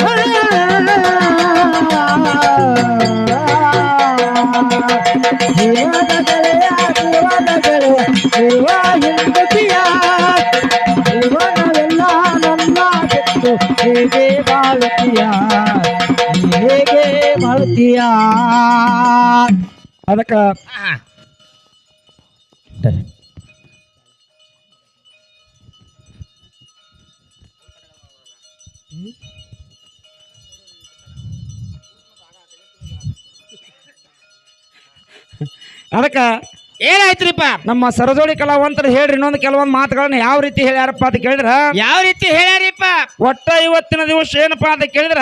ಗೆಳೆಯ ಜೀವದ ಗೆಳೆಯ ಜೀವದ ಗೆಳೆಯ ಜೀವ ಹಿಂಡುತ್ತೀಯ ಬಿಟ್ಟು ಹೇಗೆ ಬಾಳುತ್ತೀಯ ನೀ ಹೇಗೆ ಬಾಳುತ್ತೀಯ ಅದಕ್ಕ ಅದಕ್ಕ ಏನಾಯ್ತ್ರಿಪ್ಪ? ನಮ್ಮ ಸರಜೋಳಿ ಕಲಾವಂತರು ಹೇಳ್ರಿ ಇನ್ನೊಂದು ಕೆಲವೊಂದು ಮಾತುಗಳನ್ನ ಯಾವ ರೀತಿ ಹೇಳ್ಯಾರಪ್ಪ ಅಂತ ಕೇಳಿದ್ರ? ಯಾವ ರೀತಿ ಹೇಳ್ಯಾರಿಪ್ಪ? ಒಟ್ಟ ಇವತ್ತಿನ ದಿವಸ ಏನಪ್ಪಾ ಅಂತ ಕೇಳಿದ್ರ.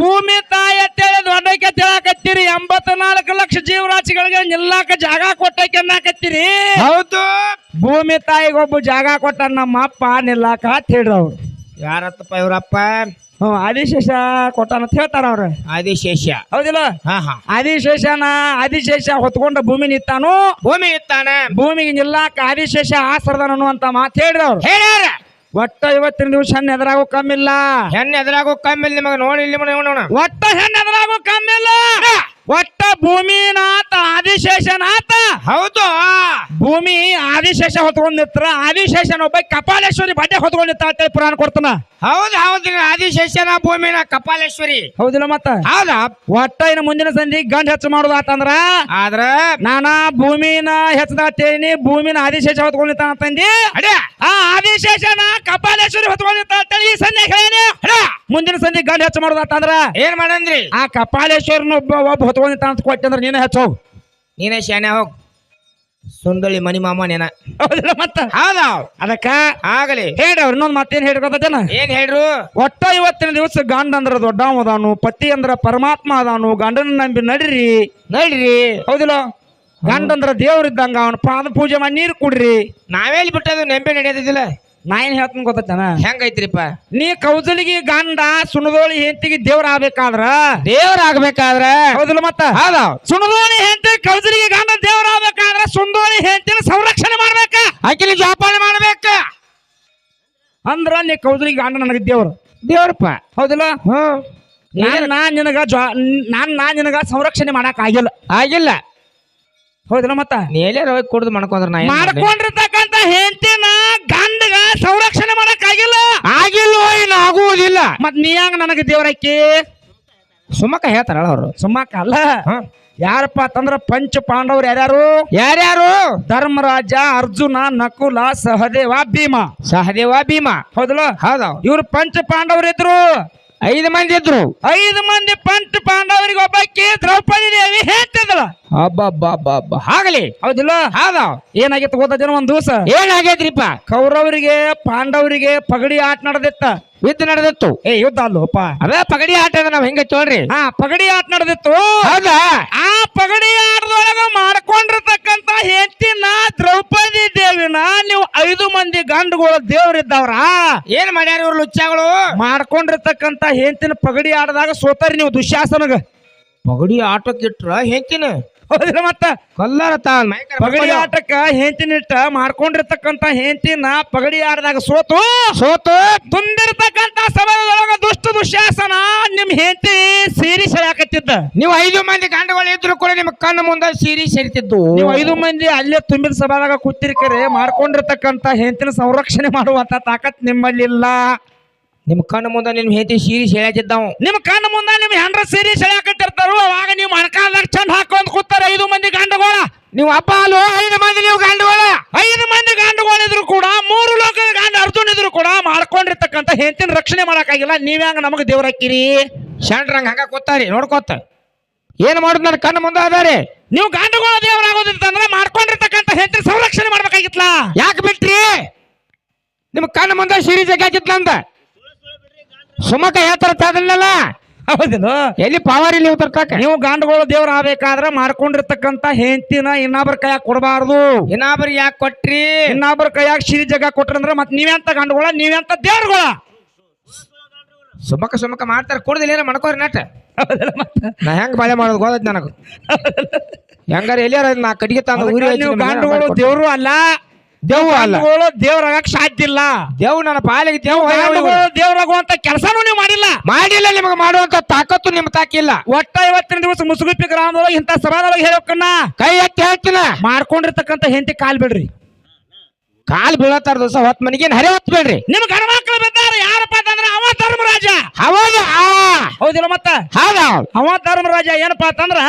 ಭೂಮಿ ತಾಯಿ ಅಂತೇಳಿ ದೊಡ್ಡಕ್ಕೆ ತಿಳಾಕತ್ತೀರಿ ಎಂಬತ್ನಾಲ್ಕು ಲಕ್ಷ ಜೀವರಾಶಿಗಳಿಗೆ ನಿಲ್ಲಾಕ ಜಾಗ ಕೊಟ್ಟಕ್ಕೆ ಅನ್ನಕತ್ತೀರಿ ಹೌದು. ಭೂಮಿ ತಾಯಿಗೆ ಒಬ್ಬ ಜಾಗ ಕೊಟ್ಟ ನಮ್ಮ ಅಪ್ಪ ನಿಲ್ಲಾಕ ಅಂತ ಹೇಳ್ರಿ ಅವ್ರು. ಯಾರತ್ತಪ್ಪ ಇವರಪ್ಪ? ಹ್ಞೂ ಆದಿಶೇಷ ಕೊಟ್ಟಾನ ಅಂತ ಹೇಳ್ತಾರ ಅವ್ರು. ಆದಿಶೇಷ. ಹೌದಿಲ್ಲ? ಹಾ ಹಾ. ಆದಿಶೇಷನ ಆದಿಶೇಷ ಹೊತ್ಕೊಂಡ ಭೂಮಿ ನಿತ್ತಾನು ಭೂಮಿ ಇತ್ತಾನೆ ಭೂಮಿಗೆ ನಿಲ್ಲಾಕ ಆದಿಶೇಷ ಆಸರದನ ಅನ್ನುವಂತ ಮಾತು ಹೇಳ್ರಿ ಅವ್ರು. ಹೇಳ್ಯಾರ ಒಟ್ಟ ಇವತ್ತಿನ ದಿವಸ ಹೆಣ್ಣು ಎದುರಾಗೋ ಕಮ್ಮಿಲ್ಲ. ಹೆಣ್ಣು ಎದುರಾಗೋ ಕಮ್ಮಿ ನಿಮಗೆ ನೋಡಿ ಇಲ್ಲಿ ನೋಡೋಣ. ಒಟ್ಟ ಹೆಣ್ಣು ಎದುರಾಗೋ ಕಮ್ಮಿಲ್ಲ. ಒಟ್ಟ ಭೂಮಿನಾಥ ಆದಿಶೇಷನಾಥ ಹೌದು. ಭೂಮಿ ಆದಿಶೇಷ ಹೊತ್ಕೊಂಡ್ ನಿತ್ರ ಆದಿಶೇಷನ ಒಬ್ಬ ಕಪಾಲೇಶ್ವರಿ ಬಡ್ಡೆ ಹೊತ್ಕೊಂಡ್ ಅಂತ ಪುರಾಣ ಕೊಡ್ತಾನ. ಹೌದು ಹೌದು ಆದಿಶೇಷನ ಭೂಮಿನ ಕಪಾಲೇಶ್ವರಿ. ಹೌದಿಲ್ಲ ಮತ್ತ? ಹೌದ. ಒಟ್ಟ ಇನ್ನು ಮುಂದಿನ ಸಂಧಿ ಗಂಡ ಹೆಚ್ಚು ಮಾಡುದು ಆತಂದ್ರ ಆದ್ರ ನಾನ ಭೂಮಿನ ಹೆಚ್ಚದಾತೇನಿ ಭೂಮಿನ ಆದಿಶೇಷ ಹೊತ್ಕೊಂಡ್ ನಿಂತ ಅಂತಂದಿ ಆ ಆದಿಶೇಷನ ಕಪಾಲೇಶ್ವರಿ ಹೊತ್ಕೊಂಡ್ ನಿಂತ ಅಂತೇಳಿ ಈ ಸಂಧಿ ಹೇಳೇನಿ ಮುಂದಿನ ಸಂಧಿ ಗಂಡ ಹೆಚ್ಚು ಮಾಡುದು ಆತಂದ್ರ ಏನ್ ಮಾಡಂದ್ರಿ? ಆ ಕಪಾಲೇಶ್ವರನ ಒಬ್ಬ ಒಬ್ಬ ಹೊತ್ಕೊಂಡ್ ನಿಂತ ಕೊಟ್ಟೆ ಅಂದ್ರೆ ನೀನೇ ಹೆಚ್ಚು ಹೋಗು. ನೀನೇ ಶಾನೆ ಹೋಗು. ಸುಂದಳಿ ಮನಿ ಮಾಮ ನೆನ. ಹೌದಿಲ್ಲ ಮತ್ತ? ಹೌದಾ? ಅದಕ್ಕ ಆಗಲಿ. ಹೇಳ್ರಿ ಅವ್ರ ಇನ್ನೊಂದು ಮತ್ತೇನ್ ಹೇಳ್ರಿ ಗೊತ್ತೇನ ಏನ್ ಹೇಳ್ರು? ಒಟ್ಟ ಇವತ್ತಿನ ದಿವಸ ಗಂಡ ಅಂದ್ರ ದೊಡ್ಡವ ಅದಾನು ಪತಿ ಅಂದ್ರ ಪರಮಾತ್ಮ ಅದಾನು ಗಂಡನ ನಂಬಿ ನಡ್ರಿ. ನಡ್ರಿ. ಹೌದಿಲ್ಲ? ಗಂಡ ಅಂದ್ರ ದೇವ್ರ ಇದ್ದಂಗ ಅವನ ಪಾದ ಪೂಜೆ ಮಾಡಿ ನೀರು ಕುಡ್ರಿ. ನಾವೇಲಿ ಬಿಟ್ಟದು ನೆಂಪೆ ನಡೆಯೋದಿಲ್ಲ ನಾ ಏನ್ ಹೇಳ್ತೀನಿ ಗೊತ್ತೇನ ಹೆಂಗೈತ್ರಿಪ್ಪ? ನೀ ಕೌಜಲಿಗೆ ಗಂಡ ಸುಣದೋಳಿ ಹೆಂಡತಿಗೆ ದೇವ್ರ ಆಗ್ಬೇಕಾದ್ರ ದೇವ್ರ ಆಗ್ಬೇಕಾದ್ರ ಹೌದಿಲ್ಲ ಮತ್ತ? ಹೌದ. ಸುಣದೋಳಿ ಹೆಂಡತಿ ಕೌಜಲಿಗೆ ಗಂಡ ದೇವ್ರ ಆಗ್ಬೇಕಾದ್ರ ಸುಣದೋಳಿ ಹೆಂಡತಿನ ಸಂರಕ್ಷಣೆ ಮಾಡ್ಬೇಕ? ಆಕಿಲಿ ಜೋಪಾನ ಮಾಡ್ಬೇಕ? ಅಂದ್ರ ನೀ ಕೌಜಲಿಗೆ ಗಂಡ ನನಗೆ ದೇವ್ರು. ದೇವ್ರಪ್ಪ. ಹೌದಿಲ್ಲ? ಹ್ಮ್. ನಾನ್ ನಾ ನಿನಗ ಜ್ವಾ ನಾನ್ ನಾ ನಿನಗ ಸಂರಕ್ಷಣೆ ಮಾಡಕ್ ಆಗಿಲ್ಲ. ಆಗಿಲ್ಲ. ಹೌದಿಲ್ಲ ಮತ್ತ? ನೀ ಎಲ್ಲಾರ ಹೋಗಿ ಕುಡ್ದು ಮಾಡ್ಕೊಂಡ್ರ ನಾ ಏನ್ ಮಾಡ್ಲಿ? ಮಾಡ್ಕೊಂಡಿರ್ತಕ್ಕಂತ ಹೆಂಡತಿನ ಗಂಡಗ ಸಂರಕ್ಷಣೆ ಮಾಡಕ್ ಆಗಿಲ್ಲ ಆಗಿಲ್ಲ ಆಗುವುದಿಲ್ಲ. ಮತ್ ನೀ ಹಂಗ ನನಗೆ ದೇವರಕ್ಕಿ ಸುಮ್ಮಕ ಹೇಳ್ತಾರಲ್ಲ ಅವರು. ಸುಮ್ಮಕ್ಕ ಅಲ್ಲ? ಯಾರಪ್ಪ ಅಂತಂದ್ರ ಪಂಚ ಪಾಂಡವ್ರು ಯಾರ್ಯಾರು? ಯಾರ್ಯಾರು? ಧರ್ಮರಾಜ ಅರ್ಜುನ ನಕುಲ ಸಹದೇವ ಭೀಮ. ಸಹದೇವ ಭೀಮ. ಹೌದಲ್ಲ? ಹೌದ ಇವ್ರು ಪಂಚ ಪಾಂಡವರು ಇದ್ರು ಐದು ಮಂದಿ ಇದ್ರು. ಐದು ಮಂದಿ ಪಂಚ ಪಾಂಡವರಿಗೆ ಒಬ್ಬಕ್ಕೆ ದ್ರೌಪದಿ ದೇವಿ ಹೇಳ್ತಿದ್ಲ. ಅಬ್ಬಬ್ಬಬ್ಬ ಆಗಲಿ ಹೌದಿಲ್ಲ? ಹೌದಾ ಏನಾಗಿತ್ತು ಗೊತ್ತ ಜನ ಒಂದ್ ದಿವಸ? ಏನಾಗೈತ್ರಿಪ್ಪ? ಕೌರವರಿಗೆ ಪಾಂಡವರಿಗೆ ಪಗಡಿ ಆಟ ನಡೆದಿತ್ತ. ಯುದ್ಧ ನಡೆದಿತ್ತು. ಏ ಯುದ್ಧ ಅಲ್ಲೋಪ ಅದೇ ಪಗಡಿ ಆಟ ಅದ ನಾವ್ ಹೆಂಗ ಚೋಡ್ರಿ ಹಾ ಪಗಡಿ ಆಟ ನಡೆದಿತ್ತು. ಹೌದಾ? ಆ ಪಗಡಿ ಆಟದೊಳಗ ಮಾಡ್ಕೊಂಡಿರ್ತಕ್ಕಂತ ಹೆಂಡತಿನ ದ್ರೌಪದಿ ದೇವಿನ ನೀವು ಐದು ಮಂದಿ ಗಂಡುಗಳು ದೇವ್ರಿದ್ದವ್ರ ಏನ್ ಮಾಡ್ಯಾರ ಇವ್ರು ಲುಚ್ಚಾಗಳು? ಮಾಡ್ಕೊಂಡಿರ್ತಕ್ಕಂತ ಹೆಂತಿನ ಪಗಡಿ ಆಡದಾಗ ಸೋತಾರಿ ನೀವು ದುಶ್ಯಾಸನಗ. ಪಗಡಿ ಆಟಕ್ಕೆ ಇಟ್ರ ಹೆಂಚಿನ ಹೌದಿಲ್ಲ ಮತ್ತ ಕಲ್ಲಾರ ತಾ ಪಗಡಿ ಆಟಕ್ಕ ಹೆಂಚಿನಿಟ್ಟ ಮಾಡ್ಕೊಂಡಿರ್ತಕ್ಕಂತ ಹೆಂಚಿನ ಪಗಡಿ ಆಡದಾಗ ಸೋತು. ಸೋತು. ತುಂಬಿರ್ತಕ್ಕಂತ ಸಮಯದೊಳಗ ದುಷ್ಟ ದುಶಾಸನ ನಿಮ್ ಹೆಂಡತಿ ಸೀರಿ ಸೆಳಾಕತ್ತಿದ್ದ ನೀವು ಐದು ಮಂದಿ ಗಂಡುಗಳು ಇದ್ರು ಕೂಡ ನಿಮ್ ಕಣ್ಣು ಮುಂದೆ ಸೀರಿ ಸೇರ್ತಿದ್ದು. ನೀವು ಐದು ಮಂದಿ ಅಲ್ಲೇ ತುಂಬಿದ ಸಭಾದಾಗ ಕೂತಿರ್ಕರೆ ಮಾಡ್ಕೊಂಡಿರ್ತಕ್ಕಂತ ಹೆಂಡತಿನ ಸಂರಕ್ಷಣೆ ಮಾಡುವಂತ ತಾಕತ್ ನಿಮ್ಮಲ್ಲಿಲ್ಲ ನಿಮ್ ಕಣ್ಣು ಮುಂದೆ ನಿಮ್ ಹೆಂಡತಿ ಸೀರಿ ಸೆಳ್ಯಾತಿದ್ದಾವ್ ನಿಮ್ ಕಣ್ಣು ಮುಂದೆ ನಿಮ್ ಹೆಂಡ್ರ ಸೀರಿ ಸೆಳಾಕತ್ತಿರ್ತಾರೋ ಅವಾಗ ನೀವು ಮಣಕಾಲ್ದಾಗ ಚಂದ ಹಾಕೊಂಡ್ ಕೂತಾರ ಐದು ಮಂದಿ ಗಂಡಗೋಳ. ನೀವು ಅಪ್ಪ ಅಲ್ಲೋ ಐದು ಮಂದಿ ನೀವು ಗಂಡಗೋಳ? ಐದು ಮಂದಿ ಗಂಡುಗಳಿದ್ರು ಕೂಡ ಮೂರು ಲೋಕದ ಗಂಡ ಅರ್ಜುನ್ ಇದ್ರು ಕೂಡ ಮಾಡ್ಕೊಂಡಿರ್ತಕ್ಕಂತ ಹೆಂಡತಿನ ರಕ್ಷಣೆ ಮಾಡಕ್ಕಾಗಿಲ್ಲ. ನೀವ್ಯಾಂಗ ನಮಗ್ ದೇವ್ರಾಕಿರಿ ಶಂಡ್ರಂಗ್ ಹಂಗ ಕೂತಾರಿ ನೋಡ್ಕೋತ. ಏನ್ ಮಾಡುದ್ ನನ್ನ ಕಣ್ಣು ಮುಂದೆ ಅದಾರಿ? ನೀವು ಗಂಡುಗಳ ದೇವರಾಗೋದಿತ್ತಂದ್ರೆ ಮಾಡ್ಕೊಂಡಿರ್ತಕ್ಕಂತ ಹೆಂಡತಿನ ಸಂರಕ್ಷಣೆ ಮಾಡ್ಬೇಕಾಗಿತ್ತಲ್ಲ ಯಾಕೆ ಬಿಟ್ರಿ? ನಿಮ್ ಕಣ್ಣು ಮುಂದೆ ಸೀರಿ ಜಗಾಕಿತ್ ನಂದ ಸುಮಕ ಹೇಳ್ತಾರ ಅದನ್ನೆಲ್ಲ ಹೌದಿಲ್ಲ ಎಲ್ಲಿ ಪವರ್ ಇಲ್ಲಿ ನೀವು ಗಂಡುಗಳು ದೇವ್ರ ಆಗ್ಬೇಕಾದ್ರೆ ಮಾಡ್ಕೊಂಡಿರ್ತಕ್ಕಂತ ಹೆಂಡತಿನ ಇನ್ನೊಬ್ರ ಕೈಯಾಗ ಕೊಡಬಾರ್ದು. ಇನ್ನೊಬ್ರಿಗೆ ಯಾಕೆ ಕೊಟ್ರಿ? ಇನ್ನೊಬ್ರ ಕೈಯಾಗ ಸಿರಿ ಜಗ ಕೊಟ್ರಂದ್ರ ಮತ್ ನೀವೆಂತ ಗಂಡುಗಳ ನೀವೆಂತ ದೇವ್ರಗಳ? ಸುಮಕ ಸುಮಕ ಮಾಡ್ತಾರ ಕೊಡುದಿಲ್ಲ ಏನ ಮಾಡ್ಕೋರಿ ನಟ. ನಾ ಹೆಂಗ್ ಬಾಳೆ ಮಾಡೋದು ಗೊತ್ತೈತಿ ನನಗ. ಹೆಂಗಾರ ಎಲ್ಲಿಯಾರ ನಾ ಕಡಿಗೆ ತಂದು ನೀವು ಗಂಡುಗಳು ದೇವ್ರು ಅಲ್ಲ. ದೇವ್ ಅಲ್ಲ. ದೇವ್ರಾಗಕ್ ಸಾಧ್ಯ ಇಲ್ಲ. ದೇವ್ ನನ್ನ ಪಾಲಿಗೆ ದೇವ್ ದೇವ್ರಾಗುವಂತ ಕೆಲಸನೂ ನೀವು ಮಾಡಿಲ್ಲ. ಮಾಡಿಲ್ಲ ನಿಮಗೆ ಮಾಡುವಂತ ತಾಕತ್ತು ನಿಮ್ ತಾಕಿಲ್ಲ. ಒಟ್ಟ ಇವತ್ತಿನ ದಿವಸ ಮುಸುಗುಪ್ಪಿ ಗ್ರಾಮದೊಳಗೆ ಇಂಥ ಸಭಾದೊಳಗೆ ಹೇಳೋಕನ್ನ ಕೈ ಎತ್ತಿ ಹೇಳ್ತೀನ? ಮಾಡ್ಕೊಂಡಿರ್ತಕ್ಕಂತ ಹೆಂಡತಿ ಕಾಲ್ ಬಿಡ್ರಿ. ಕಾಲ್ ಬೀಳತ್ತಾರ ದೋಸ ಹೊತ್ ಮನಿಗೇನ್ ಹರಿ ಹೊತ್ ಬೇಡ್ರಿ. ನಿಮ್ ಗಂಡ ಮಕ್ಕಳು ಬಿದ್ದಾರ ಯಾರಪ್ಪ ಅಂತಂದ್ರೆ ಅವ ಧರ್ಮರಾಜ. ಹೌದು ಆ. ಹೌದಿಲ್ಲ ಮತ್ತ? ಹೌದ ಅವ ಧರ್ಮರಾಜ ಏನಪ್ಪಾ ಅಂತಂದ್ರ?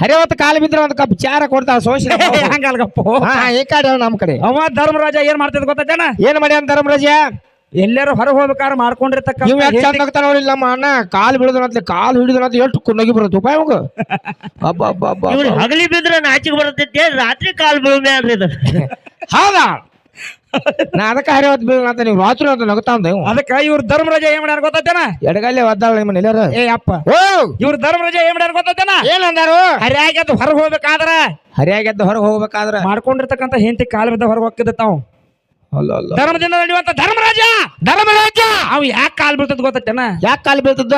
ಹರಿ ಹೊತ್ತು ಕಾಲ್ ಬಿದ್ರೆ ಒಂದ್ ಕಪ್ ಚಾರ ಕೊಡ್ತಾವ ಸೋಶಿನ ಹಂಗಲ್ಗಪ್ಪ ಹಾ ಈ ಕಡೆ ನಮ್ ಕಡೆ. ಅವ ಧರ್ಮರಾಜ ಏನ್ ಮಾಡ್ತಿದ್ ಗೊತ್ತೇನ ಏನ್ ಮಾಡ್ಯಾನ ಧರ್ಮರಾಜ? ಎಲ್ಲರೂ ಹೊರ ಹೋಗ್ಬೇಕಾದ್ರೆ ಮಾಡ್ಕೊಂಡಿರ್ತಕ್ಕ ನೀವ್ ಯಾಕೆ ಚಂದ ಆಗ್ತಾನ ನೋಡಿ ನಮ್ಮ ಅಣ್ಣ. ಕಾಲ್ ಬಿಡುದನಂತ ಕಾಲ್ ಅಂತ ಎಷ್ಟು ಕುನ್ನಗಿ ಬರುತ್ತೆ ಉಪಾಯ ಅವಂಗ ಅಬ್ಬ ಅಬ್ಬ ಅಬ್ಬ ಅಬ್ಬ. ಇವ್ರು ಹಗಲಿ ಬಿದ್ರೆ ನಾಚಿಗೆ ಬರ್ತೈತಿ ರಾತ್ರಿ ಕಾಲ್ ಬೀಳ್ಮೆ ಅಲ್ರಿ ಇದು ಹೌದಾ? <laughs> ನಾ ಅದಕ್ಕೆ ಹರಿವತ್ ಹೊತ್ತು ಬೀಳಂತ ನೀವು ರಾತ್ರಿ ಅಂತ ಅಂದ ಇವ ಅದಕ್ಕ ಇವ್ರ ಧರ್ಮರಾಜ ಏನ್ ಮಾಡ್ಯಾರ ಗೊತ್ತೇನ ಎಡಗಲ್ಲೇ ಒದ್ದಾಳ ನಿಮ್ಮ ಎಲ್ಲಾರ ಏ ಅಪ್ಪ. ಓ! ಇವ್ರ ಧರ್ಮರಾಜ ಏನ್ ಮಾಡ್ಯಾರ ಗೊತ್ತೇನ ಏನಂದಾರು? ಹರಿಯಾಗ್ಯದ ಹೊರಗೆ ಹೋಗ್ಬೇಕಾದ್ರ? ಹರಿಯಾಗೆದ್ದು ಹೊರಗೆ ಹೋಗ್ಬೇಕಾದ್ರ? ಮಾಡ್ಕೊಂಡಿರ್ತಕ್ಕಂಥ ಹೆಂಡತಿ ಕಾಲ ಬಿದ್ದ ಹೊರಗೆ ಹೋಗ್ತಿದ್ದ ತಾವು ಧರ್ಮದಿಂದ ನಡೆಯುವಂತ ಧರ್ಮರಾಜ ಧರ್ಮರಾಜ. ಅವ್ ಯಾಕೆ ಕಾಲ್ ಬೀಳ್ತದ ಗೊತ್ತೇನ ಯಾಕೆ ಕಾಲ್ ಬೀಳ್ತದ?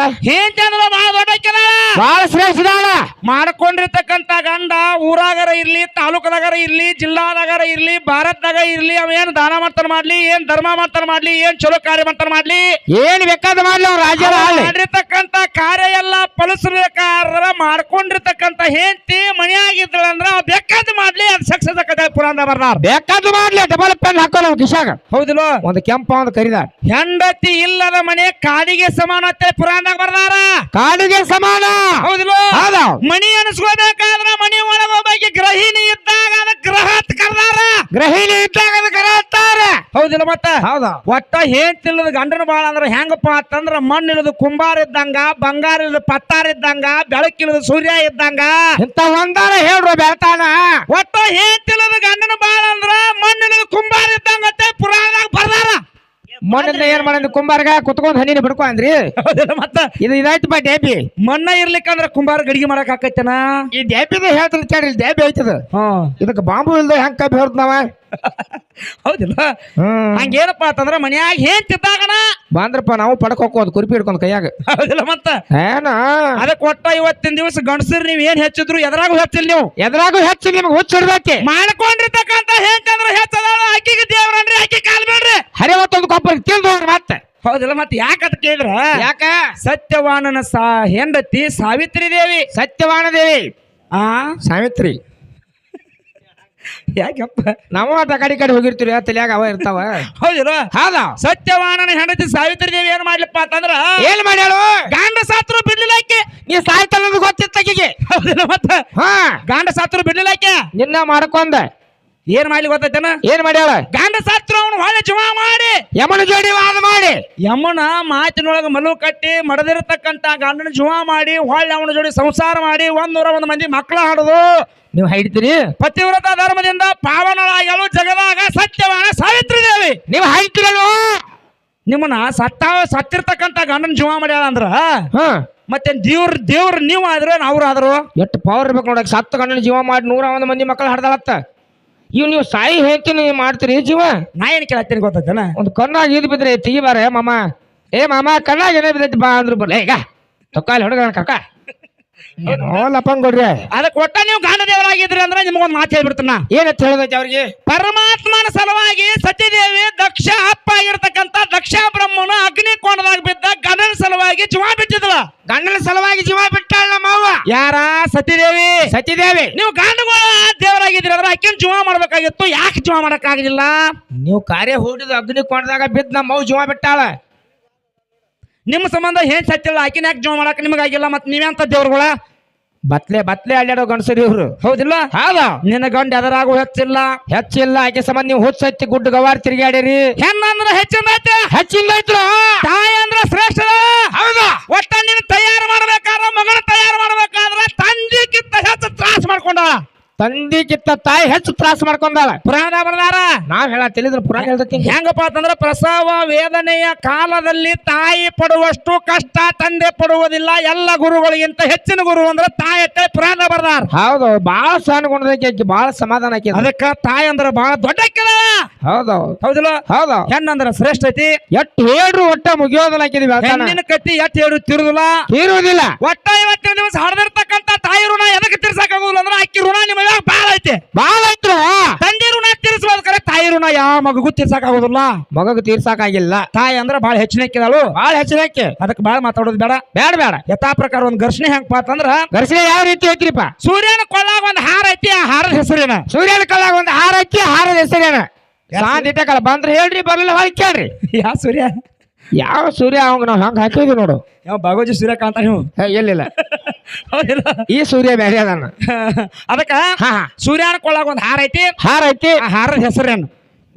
ಬಹಳ ದೊಡ್ಡ. ಬಹಳ ಶ್ರೇಷ್ಠದಾಳ ಮಾಡ್ಕೊಂಡಿರ್ತಕ್ಕಂಥ ಗಂಡ ಊರಾಗರ ಇರ್ಲಿ ತಾಲೂಕದಾಗರ ಇರ್ಲಿ ಜಿಲ್ಲಾದಾಗರ ಇರ್ಲಿ ಭಾರತದಾಗ ಇರ್ಲಿ ಅವ ಏನ್ ದಾನ ಮಾಡ್ತಾನ ಮಾಡ್ಲಿ ಏನ್ ಧರ್ಮ ಮಾಡ್ತಾನ ಮಾಡ್ಲಿ ಏನ್ ಚಲೋ ಕಾರ್ಯ ಮಾಡ್ತಾರ ಮಾಡ್ಲಿ? ಏನ್ ಬೇಕಾದ ಮಾಡ್ಲಿ ಅವ್ರ ರಾಜ್ಯದ ಮಾಡಿರ್ತಕ್ಕಂತ ಕಾರ್ಯ ಎಲ್ಲ ಫಲಿಸಬೇಕಾದ್ರ ಮಾಡ್ಕೊಂಡಿರ್ತಕ್ಕಂತ ಹೆಂಡತಿ ಮನೆಯಾಗಿದ್ರಂದ್ರ ಅವ್ ಬೇಕಾದ ಮಾಡ್ಲಿ ಅದ್ ಸಕ್ಸಸ್ ಪುರಾಣ ಬರ್ನಾರ್ ಬೇಕಾದ ಮಾಡ್ಲಿ ಡಬಲ್ ಪೆನ್ ಹಾಕೋ ನಾವು ಕಿಶಾಗ ಹೌದಿಲ್ಲ? ಒಂದು ಕೆಂಪ ಒಂದು ಕರಿದ. ಹೆಂಡತಿ ಇಲ್ಲದ ಮನೆ ಕಾಡಿಗೆ ಸಮಾನ ಅಂತ ಪುರಾಣದಾಗ ಬರ್ದಾರ. ಕಾಡಿಗೆ ಸಮಾನ. ಹೌದಿಲ್ಲ? ಮಣಿ ಮನಿ ಅನಿಸ್ಕೋಬೇಕಾದ್ರ ಮನಿ ಒಳಗ ಒಬ್ಬಾಕಿ ಗ್ರಹಿಣಿ ಇದ್ದಾಗ ಅದ ಗ್ರಹ ಕರ್ದಾರ. ಗ್ರಹಿಣಿ ಇದ್ದಾಗ ಅದ ಗ್ರಹ ಹೌದಿಲ್ಲ ಮತ್ತ? ಹೌದ. ಒಟ್ಟ ಏನ್ ತಿಳಿದ ಗಂಡನ ಬಾಳ ಅಂದ್ರ ಹೆಂಗಪ್ಪ ಅಂತಂದ್ರ ಮಣ್ಣು ಇಲ್ಲದ ಕುಂಬಾರ ಇದ್ದಂಗ ಬಂಗಾರ ಇಲ್ಲದ ಪತ್ತಾರ ಇದ್ದಂಗ ಬೆಳಕಿಲ್ಲದ ಸೂರ್ಯ ಇದ್ದಂಗ. ಇಂತ ಒಂದಾರ ಹೇಳ್ರು ಬೆಳ್ತಾನ. ಒಟ್ಟ ಏನ್ ತಿಳಿದ ಗಂಡನ ಬಾಳ ಅಂದ್ರ ಮಣ್ಣು ಇಲ್ಲದ ಕುಂಬಾರ ಇದ್ದಂಗತ್ತೆ ಪುರಾಣದಾಗ ಬರ್ದಾರ. ಮಣ್ಣಿಂದ ಏನ್ ಮಾಡಿದ್ ಕುಂಬಾರ್ಗ? ಕುತ್ಕೊಂಡ್ ಹನಿನ ಬಿಡ್ಕೊ ಅಂದ್ರಿ? ಹೌದಿಲ್ಲ ಮತ್ತ? ಇದು ಇದಾಯ್ತು ಬಾ ಡ್ಯಾಬಿ ಮಣ್ಣ ಇರ್ಲಿಕ್ಕಂದ್ರ ಕುಂಬಾರ ಗಡಿಗೆ ಮಾಡಕ್ ಆಕೈತನ? ಈ ಡ್ಯಾಬಿದ ಹೇಳ್ತಾರೆ ಕೇಳ್ರಿ ಡ್ಯಾಬಿ ಐತದ. ಹ್ಮ್ ಇದಕ್ಕೆ ಬಾಂಬು ಇಲ್ದ ಹೆಂಗ್ ಕಬ್ಬಿ ನಾವ <laughs> ಹೌದಿಲ್ಲ? ಹಂಗೇನಪ್ಪ ಅಂತಂದ್ರ ಮನ್ಯಾಗ ಏನ್ ತಿದ್ದಾಗಣ ಬಂದ್ರಪ್ಪ ನಾವು ಪಡಕ್ ಹೋಗೋದು ಕುರ್ಪಿ ಹಿಡ್ಕೊಂಡ್ ಕೈಯಾಗ. ಹೌದಿಲ್ಲ ಮತ್ತ? ಏನ? ಅದಕ್ಕೆ ಒಟ್ಟ ಇವತ್ತಿನ ದಿವಸ ಗಂಡಸರು ನೀವ್ ಏನ್ ಹೆಚ್ಚಿದ್ರು ಎದ್ರಾಗೂ ಹೆಚ್ಚಿಲ್ಲ ನೀವು. ಎದ್ರಾಗೂ ಹೆಚ್ಚು ನಿಮ್ಗೆ ಹುಚ್ಚಿಡ್ಬೇಕೆ ಮಾಡ್ಕೊಂಡಿರ್ತಕ್ಕಂತ ಹೆಚ್ಚಂದ್ರ ಹೆಚ್ಚದಾಳ ಆಕಿಗೆ ದೇವ್ರನ್ರಿ ಆಕಿ ಕಾಲ್ ಬೇಡ್ರಿ. ಹರಿ ಮತ್ತೊಂದು ಕೊಬ್ಬರಿ ತಿಂದು ಮತ್ತೆ. ಹೌದಿಲ್ಲ ಮತ್ತೆ? ಯಾಕಂತ ಕೇಳಿದ್ರ ಯಾಕ? ಸತ್ಯವಾನನ ಸಾ ಹೆಂಡತಿ ಸಾವಿತ್ರಿ ದೇವಿ. ಸತ್ಯವಾನ ದೇವಿ. ಆ? ಸಾವಿತ್ರಿ. ಯಾಕಪ್ಪ? ನಾವು ಅಟ ಕಡೆ ಕಡೆ ಹೋಗಿರ್ತೀವಿ ತಲ್ಯಾಗ ಅವ ಇರ್ತಾವ. ಹೌದಿಲ್ಲ? ಹೌದ? ಸತ್ಯವಾನನ ಹೆಂಡತಿ ಸಾವಿತ್ರಿ ದೇವಿ ಏನ್ ಮಾಡ್ಲಪ್ಪ ಅಂತಂದ್ರ ಏನ್ ಮಾಡ್ಯಾಳು? ಗಾಂಡ ಸಾತ್ರು ಬಿಡ್ಲಿಲ್ಲ ಆಕೆ. ನೀ ಸಾಯ್ತಲ್ಲ ಗೊತ್ತಿತ್ತ ಆಕಿಗೆ. ಹೌದಿಲ್ಲ ಮತ್ತ? ಹಾ. ಗಾಂಡ ಸಾತ್ರು ಬಿಡ್ಲಿಲ್ಲ ಆಕೆ. ನಿನ್ನ ಮಾಡ್ಕೊಂಡ. ಏನ್ ಮಾಡ್ಲಿ ಗೊತ್ತೈತೇನ? ಏನ್ ಮಾಡ್ಯಾಳ? ಗಂಡ ಸತ್ರ ಅವನು ಹೊಳೆ ಜೀವ ಮಾಡಿ. ಯಮನ ಜೋಡಿ ವಾದ ಮಾಡಿ. ಯಮನ ಮಾತಿನೊಳಗ ಮಲು ಕಟ್ಟಿ ಮಡದಿರತಕ್ಕಂತ ಗಂಡನ ಜೀವ ಮಾಡಿ ಹೊಳ್ಳಿ ಅವನ ಜೋಡಿ ಸಂಸಾರ ಮಾಡಿ ಒಂದ್ ನೂರ ಒಂದು ಮಂದಿ ಮಕ್ಕಳ ಹಾಡುದು. ನೀವು ಹೈಡ್ತೀರಿ ಪತಿವ್ರತ ಧರ್ಮದಿಂದ ಪಾವನಳಾಗಲು ಜಗದಾಗ ಸತ್ಯವಾನ ಸಾವಿತ್ರಿ ದೇವಿ ನೀವು ಹಾಯ್ತಿರಲ್ವ ನಿಮ್ಮನ್ನ ಸತ್ತ ಸತ್ತಿರ್ತಕ್ಕಂತ ಗಂಡನ ಜೀವ ಮಾಡ್ಯಾಳ ಅಂದ್ರ ಹಾ. ಮತ್ತೆ ದೇವ್ರ ದೇವ್ರ ನೀವು ಆದ್ರೆ ಅವ್ರು ಆದ್ರು? ಎಷ್ಟು ಪವರ್ ಇರ್ಬೇಕು ನೋಡಕ್ ಸತ್ತ ಗಂಡನ ಜೀವ ಮಾಡಿ ನೂರ ಒಂದು ಮಂದಿ ಮಕ್ಕಳು ಹಡ್ದಾಳತ್ತ. ಇವ್ ನೀವು ಸಾಯಿ ಹೇಳ್ತೀನಿ ಮಾಡ್ತೀರಿ ಜೀವ? ನಾ ಏನ್ ಕೇಳತ್ತೀನಿ ಗೊತ್ತೈತೇನ ಒಂದು ಕಣ್ಣಾಗ ಇದು ಬಿದ್ರೆ ತೆಗಿಬಾರ ಮಾಮ. ಏ ಮಾಮ ಕಣ್ಣಾಗ ಏನೇ ಬಿದ್ದೈತಿ ಬಾ ಅಂದ್ರು ಬರ್ಲ. ಈಗ ತೊಕ್ಕಾಲಿ ಹುಡುಗ ಕಕ್ಕ ಏನೋ ಲಪಂಗ್ ಕೊಡ್ರಿ ಅದಕ್ಕೆ ಒಟ್ಟ ನೀವು ಗಂಡ ದೇವರಾಗಿದ್ರಿ ಅಂದ್ರೆ ನಿಮಗೊಂದು ಮಾತು ಹೇಳ್ಬಿಡ್ತಾನ ಏನಂತ ಹೇಳದೈತಿ ಅವ್ರಿಗೆ? ಪರಮಾತ್ಮನ ಸಲುವಾಗಿ ಸತ್ಯದೇವಿ ದಕ್ಷ ಅಪ್ಪ ಆಗಿರ್ತಕ್ಕಂತ ದಕ್ಷ ಬ್ರಹ್ಮನ ಅಗ್ನಿ ಕೋಣದಾಗ ಬಿದ್ದ ಗಂಡನ ಸಲುವಾಗಿ ಜೀವ ಬಿಟ್ಟಿದ್ಲ ಗಂಡನ ಸಲುವಾಗಿ ಜೀವ ಬಿಟ್ಟಾಳ ನಮ್ಮವ್ವ ಯಾರ? ಸತಿದೇವಿ ಸತಿದೇವಿ ನೀವು ಗಂಡುಗಳ ದೇವರಾಗಿದ್ರಿ ಅಂದ್ರೆ ಅಕ್ಕಿನ ಜೀವ ಮಾಡ್ಬೇಕಾಗಿತ್ತು. ಯಾಕೆ ಜೀವ ಮಾಡಕ್ಕಾಗಲಿಲ್ಲ? ನೀವು ಕಾರ್ಯ ಹೂಡಿದ ಅಗ್ನಿ ಕೋಣದಾಗ ಬಿದ್ದ ನಮ್ಮವ್ ಜೀವ ಬಿಟ್ಟಾಳ. ನಿಮ್ಮ ಸಂಬಂಧ ಏನ್ ಸತ್ತಿಲ್ಲ ಆಕಿನ ಯಾಕೆ ಜೀವ ಮಾಡಕ್ ನಿಮಗಾಗಿಲ್ಲ ಮತ್ತೆ ಅಂತ ದೇವ್ರುಗಳ? ಬತ್ಲೆ ಬತ್ಲೆ ಅಲ್ಲಾಡೋ ಗಂಡಸರಿ ಇವ್ರು. ಹೌದಿಲ್ಲ? ಹೌದ? ನಿನ್ನ ಗಂಡ ಎದರಾಗೂ ಹೆಚ್ಚಿಲ್ಲ. ಹೆಚ್ಚಿಲ್ಲ ಆಕೆ ಸಂಬಂಧ ನೀವು ಹುಚ್ಚಿ ಗುಡ್ಡ ಗವಾರ್ ತಿರುಗಾಡಿರಿ ಹೆಣ್ಣಂದ್ರ ಹೆಚ್ಚಿಂದ ಹೆಚ್ಚಿಂಗೈತ್ರ ತಾಯಿ ಅಂದ್ರ ಶ್ರೇಷ್ಠ ಹೌದಾ? ಒಟ್ಟ ನೀನು ತಯಾರು ಮಾಡ್ಬೇಕಾದ್ರ ಮಗಳ ತಯಾರು ಮಾಡ್ಬೇಕಾದ್ರ ಕಿತ್ತ ಹೆಚ್ಚು ತ್ರಾಸ ಮಾಡ್ಕೊಂಡಾಳ. ತಂದಿಕ್ಕಿತ್ತ ತಾಯಿ ಹೆಚ್ಚು ತ್ರಾಸ ಮಾಡ್ಕೊಂಡಾಳ. ಪುರಾಣ ಬರ್ದಾರ? ನಾವ್ ಹೇಳ ತಿಳಿದ್ರ ಪುರಾಣ ಹೇಳ್ತೀನಿ ಹೆಂಗಪ್ಪ ಅಂತಂದ್ರ ಪ್ರಸವ ವೇದನೆಯ ಕಾಲದಲ್ಲಿ ತಾಯಿ ಪಡುವಷ್ಟು ಕಷ್ಟ ತಂದೆ ಪಡುವುದಿಲ್ಲ. ಎಲ್ಲ ಗುರುಗಳಿಗಿಂತ ಹೆಚ್ಚಿನ ಗುರು ಅಂದ್ರೆ ತಾಯಿ ಅತ್ತೆ ಪುರಾಣ ಬರ್ದಾರ. ಹೌದು ಬಹಳ ಸಹನಗೊಂಡದಕ್ಕೆ ಗುಣದಕ್ಕೆ ಬಹಳ ಸಮಾಧಾನ ಆಕಿ. ಅದಕ್ಕ ತಾಯಿ ಅಂದ್ರ ಬಹಳ ದೊಡ್ಡ ಹೌದು. ಹೌದಿಲ್ಲ? ಹೌದು. ಹೆಣ್ಣಂದ್ರ ಶ್ರೇಷ್ಠ ಐತಿ ಎಟ್ ಹೇಳ್ರು ಒಟ್ಟ ಮುಗಿಯೋದಲ್ಲ ಹೆಣ್ಣಿನ ಕತ್ತಿ ಎಟ್ ಹೇಳು ತಿರುದಿಲ್ಲ. ಇರುವುದಿಲ್ಲ ಒಟ್ಟ ಇವತ್ತಿನ ದಿವಸ ಹಡದಿರ್ತಕ್ಕಂತ ತಾಯಿ ಋಣ ಎದಕ್ಕೆ ತೀರ್ಸಕ್ಕಾಗುದಿಲ್ಲ ಅಂದ್ರೆ ಅಕ್ಕಿ ಋಣ ನಿಮ್ಮ ಮ್ಯಾಗ ಬಾಳ ಐತೆ? ಬಾಳ ಐತ್ರ ತಂದೆ ಋಣ ತೀರಿಸ್ಬೋದು ಕರೆ ತಾಯಿ ಋಣ ಯಾವ ಮಗಗೂ ತೀರ್ಸಕ್ಕಾಗುದಿಲ್ಲ. ಮಗಗ್ ತೀರ್ಸಾಕಾಗಿಲ್ಲ ತಾಯಿ ಅಂದ್ರೆ ಬಾಳ ಹೆಚ್ಚಿನ ಆಕಿದಾಳು ಬಾಳ ಹೆಚ್ಚಿನಕ್ಕೆ. ಅದಕ್ಕೆ ಬಾಳ ಮಾತಾಡೋದು ಬೇಡ. ಬೇಡ ಬೇಡ. ಯಥಾ ಪ್ರಕಾರ ಒಂದ್ ಘರ್ಷಣೆ ಹೆಂಗಪ್ಪ ಅಂತಂದ್ರ ಘರ್ಷಣೆ ಯಾವ ರೀತಿ ಐತ್ರಿಪ್ಪ? ಸೂರ್ಯನ ಕೊಳ್ಳಾಗ ಒಂದ್ ಹಾರ ಐತಿ ಆ ಹಾರದ ಹೆಸರೇನ? ಸೂರ್ಯನ ಕಳ್ಳಾಗ ಒಂದು ಹಾರ ಐತಿ ಹಾರದ ಹೆಸರೇನ? ಸಾಂದ್ ಇಟ್ಟಕಲ್ಲ ಬಂದ್ರೆ ಹೇಳ್ರಿ ಬರ್ಲಿಲ್ಲ ಹೋಗಿ ಕೇಳ್ರಿ. ಯಾ ಸೂರ್ಯ? ಯಾವ ಸೂರ್ಯ ಅವಂಗ ನಾವು ಹಂಗ ಹಾಕಿದ್ವಿ ನೋಡು. ಯಾವ ಬಾಗೋಜಿ ಸೂರ್ಯ ಕಾಂತ ನೀವು ಹೇ, ಎಲ್ಲಿಲ್ಲ ಹೌದಿಲ್ಲ? ಈ ಸೂರ್ಯ ಬೇರೆ ಅದಾನ. <laughs> ಅದಕ್ಕ ಹಾ ಹಾ. ಸೂರ್ಯನ ಕೊಳ್ಳಾಗ ಒಂದ್ ಹಾರ ಐತಿ? ಹಾರ ಐತಿ. ಆ ಹಾರದ ಹೆಸರೇನು?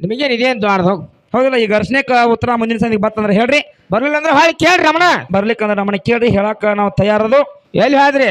ನಿಮಗೇನು ಇದೇನ್ ದ್ವಾರದ ಹೋಗ್? ಹೌದಿಲ್ಲ ಈ ಘರ್ಷಣೆಕ ಉತ್ತರ ಮುಂದಿನ ಸಂದಿಗೆ ಬತ್ತಂದ್ರೆ ಹೇಳ್ರಿ. ಬರ್ಲಿಲ್ಲ ಅಂದ್ರೆ ಹಾಳಿ ಕೇಳ್ರಿ ರಮಣ. ಬರ್ಲಿಕ್ಕಂದ್ರೆ ನಮ್ಮನ್ನ ಕೇಳ್ರಿ ಹೇಳಕ್ಕ ನಾವು ತಯಾರದು. ಎಲ್ಲಿ ಹೋದ್ರಿ?